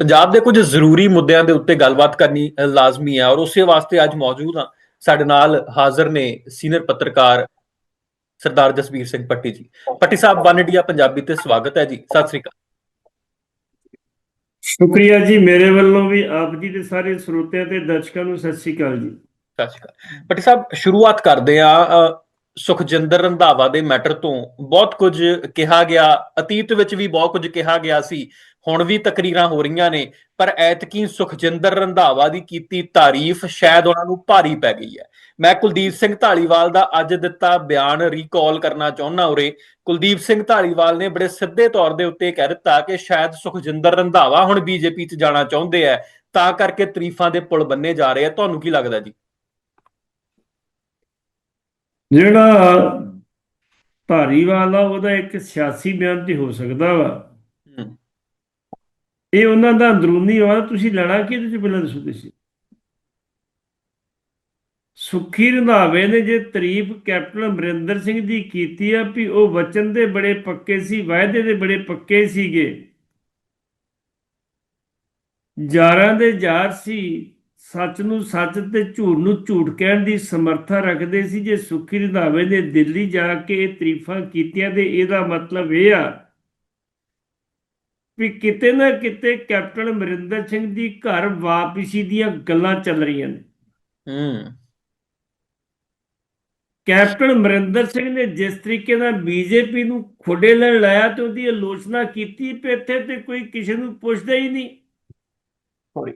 ਪੰਜਾਬ ਦੇ ਕੁਝ ਜ਼ਰੂਰੀ ਮੁੱਦਿਆਂ ਦੇ ਉੱਤੇ ਗੱਲਬਾਤ ਕਰਨੀ ਲਾਜ਼ਮੀ ਹੈ ਔਰ ਉਸੇ ਵਾਸਤੇ ਅੱਜ ਮੌਜੂਦ ਹਾਂ। ਸਾਡੇ ਨਾਲ ਹਾਜ਼ਰ ਨੇ ਸੀਨੀਅਰ ਪੱਤਰਕਾਰ ਸਰਦਾਰ ਜਸਵੀਰ ਸਿੰਘ ਪੱਟੀ ਜੀ। ਪੱਟੀ ਸਾਹਿਬ ਵਨ ਇੰਡੀਆ ਪੰਜਾਬੀ ਤੇ ਸਵਾਗਤ ਹੈ ਜੀ। ਸਤਿ ਸ੍ਰੀ ਅਕਾਲ। ਸ਼ੁਕਰੀਆ ਜੀ ਮੇਰੇ ਵੱਲੋਂ ਵੀ ਆਪ ਜੀ ਦੇ ਸਾਰੇ ਸਰੋਤਿਆਂ ਤੇ ਦਰਸ਼ਕਾਂ ਨੂੰ ਸਤਿ ਸ੍ਰੀ ਅਕਾਲ ਜੀ। ਸਤਿ ਸ਼੍ਰੀ ਅਕਾਲ। ਪੱਟੀ ਸਾਹਿਬ ਸ਼ੁਰੂਆਤ ਕਰਦੇ ਆ ਸੁਖਜਿੰਦਰ ਰੰਧਾਵਾ ਦੇ ਮੈਟਰ ਤੋਂ। ਬਹੁਤ ਕੁਝ ਕਿਹਾ ਗਿਆ ਅਤੀਤ ਵਿੱਚ ਵੀ ਬਹੁਤ ਕੁਝ ਕਿਹਾ ਗਿਆ ਸੀ। ਹੁਣ ਵੀ ਤਕਰੀਰਾਂ ਹੋ ਰਹੀਆਂ ਨੇ, ਪਰ ਐਤਕੀ ਸੁਖਜਿੰਦਰ ਰੰਧਾਵਾ ਦੀ ਕੀਤੀ ਤਾਰੀਫ ਸ਼ਾਇਦ ਉਹਨਾਂ ਨੂੰ ਭਾਰੀ ਪੈ ਗਈ ਹੈ। ਮੈਂ ਕੁਲਦੀਪ ਸਿੰਘ ਢਾਲੀਵਾਲ ਦਾ ਅੱਜ ਦਿੱਤਾ ਬਿਆਨ ਰੀਕਾਲ ਕਰਨਾ ਚਾਹੁੰਦਾ ਉਰੇ। ਕੁਲਦੀਪ ਸਿੰਘ ਢਾਲੀਵਾਲ ਨੇ ਬੜੇ ਸਿੱਧੇ ਤੌਰ ਦੇ ਉੱਤੇ ਕਹਿ ਦਿੱਤਾ ਕਿ ਸ਼ਾਇਦ ਸੁਖਜਿੰਦਰ ਰੰਧਾਵਾ ਹੁਣ ਬੀਜੇਪੀ 'ਚ ਜਾਣਾ ਚਾਹੁੰਦੇ ਆ, ਤਾਂ ਕਰਕੇ ਤਾਰੀਫਾਂ ਦੇ ਪੁਲ ਬੰਨੇ ਜਾ ਰਹੇ ਆ। ਤੁਹਾਨੂੰ ਕੀ ਲੱਗਦਾ ਜੀ? ਜਿਹੜਾ ਧਾਰੀਵਾਲ ਆ, ਉਹਦਾ ਇੱਕ ਸਿਆਸੀ ਬਿਆਨ ਤੇ ਹੋ ਸਕਦਾ ਵਾ। ਇਹ ਉਹਨਾਂ ਦਾ ਅੰਦਰੂਨੀ ਵਾ ਤੁਸੀਂ ਲੈਣਾ ਕੀ ਇਹਦੇ ਪਹਿਲਾਂ ਦੱਸੋ ਤੁਸੀਂ। ਸੁਖੀ ਰੰਧਾਵੇ ਨੇ ਜੇ ਤਾਰੀਫ ਕੈਪਟਨ ਅਮਰਿੰਦਰ ਸਿੰਘ ਦੀ ਕੀਤੀ ਆ ਵੀ ਉਹ ਵਚਨ ਦੇ ਬੜੇ ਪੱਕੇ ਸੀ, ਵਾਅਦੇ ਦੇ ਬੜੇ ਪੱਕੇ ਸੀਗੇ। ਯਾਰਾਂ ਦੇ ਯਾਰ ਸੀ, ਸੱਚ ਨੂੰ ਸੱਚ ਤੇ ਝੂਠ ਨੂੰ ਝੂਠ ਕਹਿਣ ਦੀ ਸਮਰੱਥਾ ਰੱਖਦੇ ਸੀ। ਜੇ ਸੁਖੀ ਰੰਧਾਵੇ ਨੇ ਦਿੱਲੀ ਜਾ ਕੇ ਇਹ ਤਾਰੀਫਾਂ ਕੀਤੀਆਂ ਤੇ ਇਹਦਾ ਮਤਲਬ ਇਹ ਆ ਵੀ ਕਿਤੇ ਨਾ ਕਿਤੇ ਕੈਪਟਨ ਅਮਰਿੰਦਰ ਸਿੰਘ ਦੀ ਘਰ ਵਾਪਸੀ ਦੀਆਂ ਗੱਲਾਂ ਚੱਲ ਰਹੀਆਂ ਨੇ। ਹੂੰ। ਕੈਪਟਨ ਅਮਰਿੰਦਰ ਸਿੰਘ ਨੇ ਜਿਸ ਤਰੀਕੇ ਨਾਲ ਬੀਜੇਪੀ ਨੂੰ ਖੋਡੇ ਲੈਣ ਲਾਇਆ ਤੇ ਉਹਦੀ ਆਲੋਚਨਾ ਕੀਤੀ ਤੇ ਇੱਥੇ ਤੇ ਕੋਈ ਕਿਸੇ ਨੂੰ ਪੁੱਛਦਾ ਹੀ ਨਹੀਂ। ਹੋਰੀ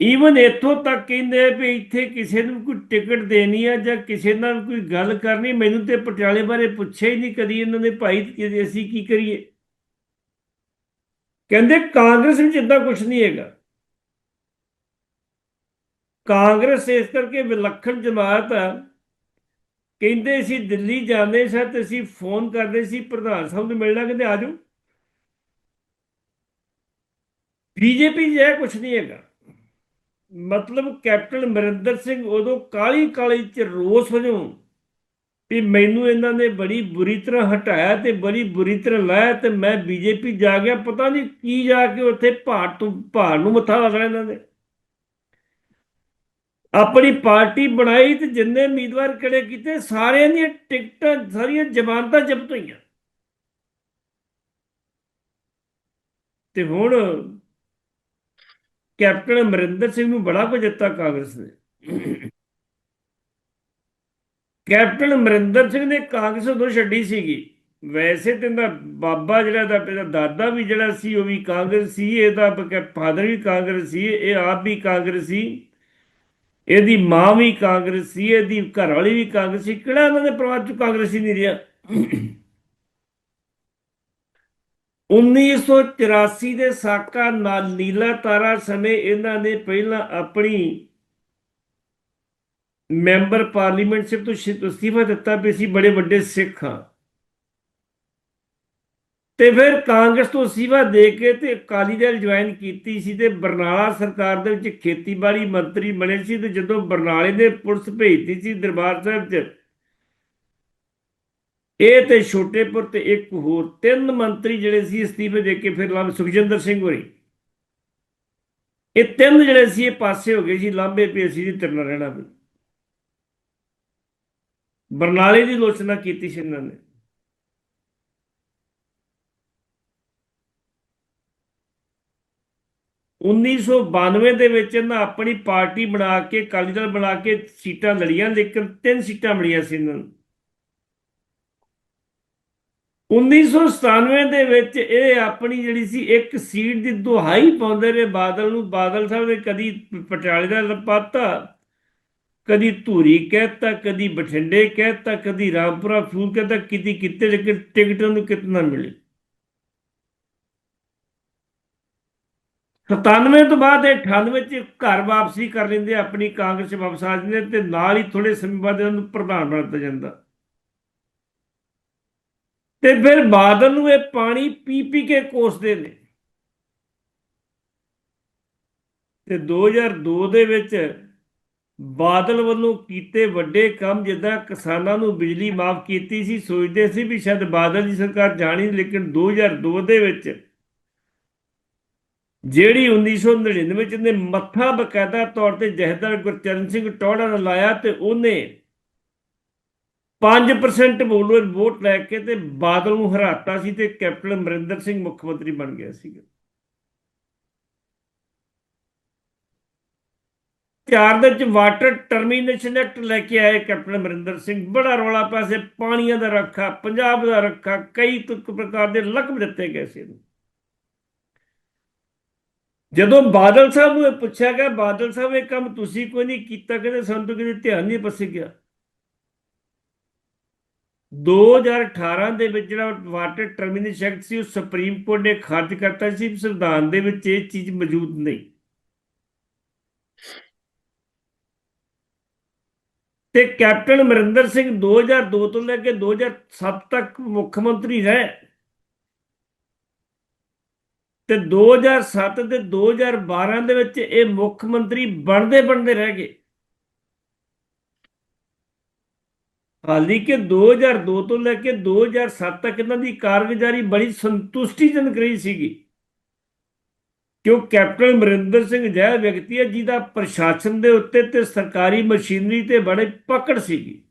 ਈਵਨ ਇੱਥੋਂ ਤੱਕ ਕਹਿੰਦੇ ਆ ਵੀ ਇੱਥੇ ਕਿਸੇ ਨੂੰ ਕੋਈ ਟਿਕਟ ਦੇਣੀ ਆ ਜਾਂ ਕਿਸੇ ਨਾਲ ਕੋਈ ਗੱਲ ਕਰਨੀ ਮੈਨੂੰ ਤੇ ਪਟਿਆਲੇ ਬਾਰੇ ਪੁੱਛਿਆ ਹੀ ਨਹੀਂ ਕਦੀ ਇਹਨਾਂ ਨੇ ਭਾਈ ਅਸੀਂ ਕੀ ਕਰੀਏ? ਕਹਿੰਦੇ ਕਾਂਗਰਸ ਵਿੱਚ ਇਦਾਂ ਕੁਝ ਨਹੀਂ ਹੈਗਾ। ਕਾਂਗਰਸ ਇਸ ਕਰਕੇ ਵਿਲੱਖਣ ਜਮਾਤ ਆ। ਕਹਿੰਦੇ ਸੀ ਦਿੱਲੀ ਜਾਂਦੇ ਸਾਂ ਤੇ ਅਸੀਂ ਫੋਨ ਕਰਦੇ ਸੀ, ਪ੍ਰਧਾਨ ਸਾਹਿਬ ਨੂੰ ਮਿਲਣਾ ਕਹਿੰਦੇ ਆ ਜਾਓ। ਬੀਜੇਪੀ ਜੇ ਕੁਝ ਨਹੀਂ ਹੈਗਾ। ਮਤਲਬ ਕੈਪਟਨ ਅਮਰਿੰਦਰ ਸਿੰਘ ਉਦੋਂ ਕਾਲੀ ਕਾਲੀ ਚ ਰੋਸ ਵਜੋਂ ਵੀ ਮੈਨੂੰ ਇਹਨਾਂ ਨੇ ਬੜੀ ਬੁਰੀ ਤਰ੍ਹਾਂ ਹਟਾਇਆ ਤੇ ਬੜੀ ਬੁਰੀ ਤਰ੍ਹਾਂ ਲਾਇਆ ਤੇ ਮੈਂ ਬੀਜੇਪੀ ਜਾ ਗਿਆ, ਪਤਾ ਨਹੀਂ ਕੀ ਜਾ ਕੇ ਉੱਥੇ ਭਾਰ ਤੋਂ ਭਾਰ ਨੂੰ ਮੱਥਾ ਲਾ ਇਹਨਾਂ ਨੇ। ਆਪਣੀ ਪਾਰਟੀ ਬਣਾਈ ਤੇ ਜਿੰਨੇ ਉਮੀਦਵਾਰ ਖੜੇ ਕੀਤੇ, ਸਾਰਿਆਂ ਦੀਆਂ ਟਿਕਟਾਂ, ਸਾਰੀਆਂ ਜ਼ਮਾਨਤਾਂ ਜ਼ਬਤ ਹੋਈਆਂ। ਤੇ ਹੁਣ ਕੈਪਟਨ ਅਮਰਿੰਦਰ ਸਿੰਘ ਨੂੰ ਬੜਾ ਕੁਝ ਦਿੱਤਾ ਕਾਂਗਰਸ ਨੇ। ਕੈਪਟਨ ਅਮਰਿੰਦਰ ਸਿੰਘ ਨੇ ਕਾਂਗਰਸ ਉਦੋਂ ਛੱਡੀ ਸੀਗੀ। ਵੈਸੇ ਤੇ ਇਹਦਾ ਬਾਬਾ ਜਿਹੜਾ ਦਾ ਇਹਦਾ ਦਾਦਾ ਵੀ ਜਿਹੜਾ ਸੀ, ਉਹ ਵੀ ਕਾਂਗਰਸ ਸੀ, ਇਹਦਾ ਫਾਦਰ ਵੀ ਕਾਂਗਰਸ ਸੀ, ਇਹ ਆਪ ਵੀ ਕਾਂਗਰਸ ਸੀ। ਇਹਦੀ ਮਾਂ ਵੀ ਕਾਂਗਰਸ ਸੀ, ਇਹਦੀ ਘਰ ਵਾਲੀ ਵੀ ਕਾਂਗਰਸ ਸੀ। ਕਿਹੜਾ ਇਹਨਾਂ ਦੇ ਪਰਿਵਾਰ ਚ ਕਾਂਗਰਸੀ ਨਹੀਂ ਰਿਹਾ? 1984 ਦੇ ਸਾਕਾ ਨਾਲ ਨੀਲਾ ਤਾਰਾ ਸਮੇਂ ਇਹਨਾਂ ਨੇ ਪਹਿਲਾਂ ਆਪਣੀ ਮੈਂਬਰ ਪਾਰਲੀਮੈਂਟ ਸ਼ਿਪ ਤੋਂ ਅਸਤੀਫਾ ਦਿੱਤਾ ਵੀ ਅਸੀਂ ਬੜੇ ਵੱਡੇ ਸਿੱਖ ਹਾਂ। ਤੇ ਫਿਰ ਕਾਂਗਰਸ ਤੋਂ ਅਸਤੀਫਾ ਦੇ ਕੇ ਤੇ ਅਕਾਲੀ ਦਲ ਜੁਆਇਨ ਕੀਤੀ ਸੀ ਤੇ ਬਰਨਾਲਾ ਸਰਕਾਰ ਦੇ ਵਿੱਚ ਖੇਤੀਬਾੜੀ ਮੰਤਰੀ ਬਣੇ ਸੀ ਤੇ ਜਦੋਂ ਬਰਨਾਲੇ ਦੇ ਪੁਲਿਸ ਭੇਜਦੀ ਸੀ ਦਰਬਾਰ ਸਾਹਿਬ 'ਚ, ਇਹ ਤੇ ਛੋਟੇਪੁਰ ਤੇ ਇੱਕ ਹੋਰ ਤਿੰਨ ਮੰਤਰੀ ਜਿਹੜੇ ਸੀ ਅਸਤੀਫੇ ਦੇ ਕੇ ਫਿਰ ਲਾਭ ਸੁਖਜਿੰਦਰ ਸਿੰਘ ਹੋਰੀ। ਇਹ ਤਿੰਨ ਜਿਹੜੇ ਸੀ ਇਹ ਪਾਸੇ ਹੋ ਗਏ ਸੀ, ਲਾਂਬੇ ਪੇ ਸੀ ਜੀ ਤਰਨਾ ਰਹਿਣਾ ਵੀ ਬਰਨਾਲੇ ਦੀ ਲੋਚਨਾ ਕੀਤੀ ਸੀ ਇਹਨਾਂ ਨੇ। ਉੱਨੀ ਸੌ ਬਾਨਵੇਂ ਦੇ ਵਿੱਚ ਇਹਨਾਂ ਆਪਣੀ ਪਾਰਟੀ ਬਣਾ ਕੇ, ਅਕਾਲੀ ਦਲ ਬਣਾ ਕੇ ਸੀਟਾਂ ਲੜੀਆਂ, ਲੇਕਿਨ ਤਿੰਨ ਸੀਟਾਂ ਮਿਲੀਆਂ ਸੀ ਇਹਨਾਂ ਨੂੰ। 1997 ਦੇ ਵਿੱਚ ਇਹ ਆਪਣੀ ਜਿਹੜੀ ਸੀ, ਇੱਕ ਸੀਟ ਦੀ ਦੁਹਾਈ ਪਾਉਂਦੇ ਰਹੇ ਬਾਦਲ ਨੂੰ। ਬਾਦਲ ਸਾਹਿਬ ਨੇ ਕਦੀ ਪਟਿਆਲੇ ਦਾ ਪਾਤਾ ਕਦੀ ਧੂਰੀ ਕਹਿਤਾ, ਕਦੀ ਬਠਿੰਡੇ ਕਹਿਤਾ, ਕਦੀ ਰਾਮਪੁਰਾ ਫੂਲ ਕਹਿਤਾ, ਕਿਤੇ ਕਿਤੇ ਲੇਕਿਨ ਟਿਕਟਾਂ ਨੂੰ ਕਿਤਨਾ ਮਿਲੀ? 97 ਤੋਂ ਬਾਅਦ ਇਹ 98 ਚ ਘਰ ਵਾਪਸੀ ਕਰ ਲੈਂਦੇ ਆਪਣੀ ਕਾਂਗਰਸ ਵਾਪਸ ਆ ਜਾਂਦੇ ਤੇ ਨਾਲ ਹੀ ਥੋੜੇ ਸਮੇਂ ਬਾਅਦ ਇਹਨਾਂ ਨੂੰ ਪ੍ਰਧਾਨ ਬਣਾ ਦਿੱਤਾ ਜਾਂਦਾ। ਤੇ ਫਿਰ ਬਾਦਲ ਨੂੰ ਇਹ ਪਾਣੀ ਪੀ ਪੀ ਕੇ ਕੋਸਦੇ ਨੇ। ਤੇ 2002 ਦੇ ਵਿੱਚ ਬਾਦਲ ਵੱਲੋਂ ਕੀਤੇ ਵੱਡੇ ਕੰਮ ਜਿੱਦਾਂ ਕਿਸਾਨਾਂ ਨੂੰ ਬਿਜਲੀ ਮਾਫ ਕੀਤੀ ਸੀ, ਸੋਚਦੇ ਸੀ ਵੀ ਸ਼ਾਇਦ ਬਾਦਲ ਦੀ ਸਰਕਾਰ ਜਾਣੀ ਲੇਕਿਨ 2002 ਦੇ ਵਿੱਚ ਜਿਹੜੀ 1999 ਚ ਨੇ ਮੱਥਾ ਬਕਾਇਦਾ ਤੌਰ ਤੇ ਜਹਦਰ ਗੁਰਚਰਨ ਸਿੰਘ ਟੋੜਾ ਨੇ ਲਾਇਆ ਤੇ ਉਹਨੇ 5% ਵੋਟ ਲੈ ਕੇ ਤੇ ਬਾਦਲ ਨੂੰ ਹਰਾਤਾ ਸੀ ਤੇ ਕੈਪਟਨ ਅਮਰਿੰਦਰ ਸਿੰਘ ਮੁੱਖ ਮੰਤਰੀ ਬਣ ਗਿਆ ਸੀਗਾ। ਚਾਰ ਦੇ ਚ ਵਾਟਰ ਟਰਮੀਨੇਸ਼ਨ ਐਕਟ ਲੈ ਕੇ ਆਏ ਕੈਪਟਨ ਅਮਰਿੰਦਰ ਸਿੰਘ। ਬੜਾ ਰੌਲਾ ਪਾਸੇ ਪਾਣੀਆਂ ਦਾ ਰੱਖਾ, ਪੰਜਾਬ ਦਾ ਰੱਖਾ, ਕਈ ਪ੍ਰਕਾਰ ਦੇ ਲਕਬ ਦਿੱਤੇ ਗਏ ਸੀ ਜਦੋਂ ਬਾਦਲ ਸਾਹਿਬ ਨੂੰ ਪੁੱਛਿਆ ਗਿਆ, ਬਾਦਲ ਸਾਹਿਬ, ਇਹ ਕੰਮ ਤੁਸੀਂ ਕੋਈ ਨਹੀਂ ਕੀਤਾ, ਕਹਿੰਦੇ ਸਾਨੂੰ ਤਾਂ ਕਿਤੇ ਧਿਆਨ ਨਹੀਂ ਪਸੇ ਗਿਆ। 2018 ਦੇ ਵਿੱਚ ਜਿਹੜਾ ਵਾਟਰ ਟਰਮੀਨੇਸ਼ਨ ਐਕਟ ਸੀ, ਉਹ ਸੁਪਰੀਮ ਕੋਰਟ ਨੇ ਖਾਰਜ ਕਰਤਾ ਸੀ, ਸੰਵਿਧਾਨ ਦੇ ਵਿੱਚ ਇਹ ਚੀਜ਼ ਮੌਜੂਦ ਨਹੀਂ। ਤੇ ਕੈਪਟਨ ਅਮਰਿੰਦਰ ਸਿੰਘ 2002 ਤੋਂ ਲੈ ਕੇ 2007 ਤੱਕ ਮੁੱਖ ਮੰਤਰੀ ਰਹੇ। ਤੇ 2007 ਤੇ 2012 ਦੇ ਵਿੱਚ ਇਹ ਮੁੱਖ ਮੰਤਰੀ ਬਣਦੇ ਬਣਦੇ ਰਹਿ ਗਏ। ਹਾਲੀ ਕਿ 2002 ਤੋਂ ਲੈ ਕੇ 2007 ਤੱਕ ਇਹਨਾਂ ਦੀ ਕਾਰਗੁਜ਼ਾਰੀ ਬੜੀ ਸੰਤੁਸ਼ਟੀਜਨਕ ਰਹੀ ਸੀਗੀ। ਕਿਉਂ ਕੈਪਟਨ ਅਮਰਿੰਦਰ ਸਿੰਘ ਜਿਹੜਾ ਵਿਅਕਤੀ ਹੈ ਜਿਹਦਾ ਪ੍ਰਸ਼ਾਸਨ ਦੇ ਉੱਤੇ ਤੇ ਸਰਕਾਰੀ ਮਸ਼ੀਨਰੀ ਤੇ ਬੜੇ ਪਕੜ ਸੀਗੀ।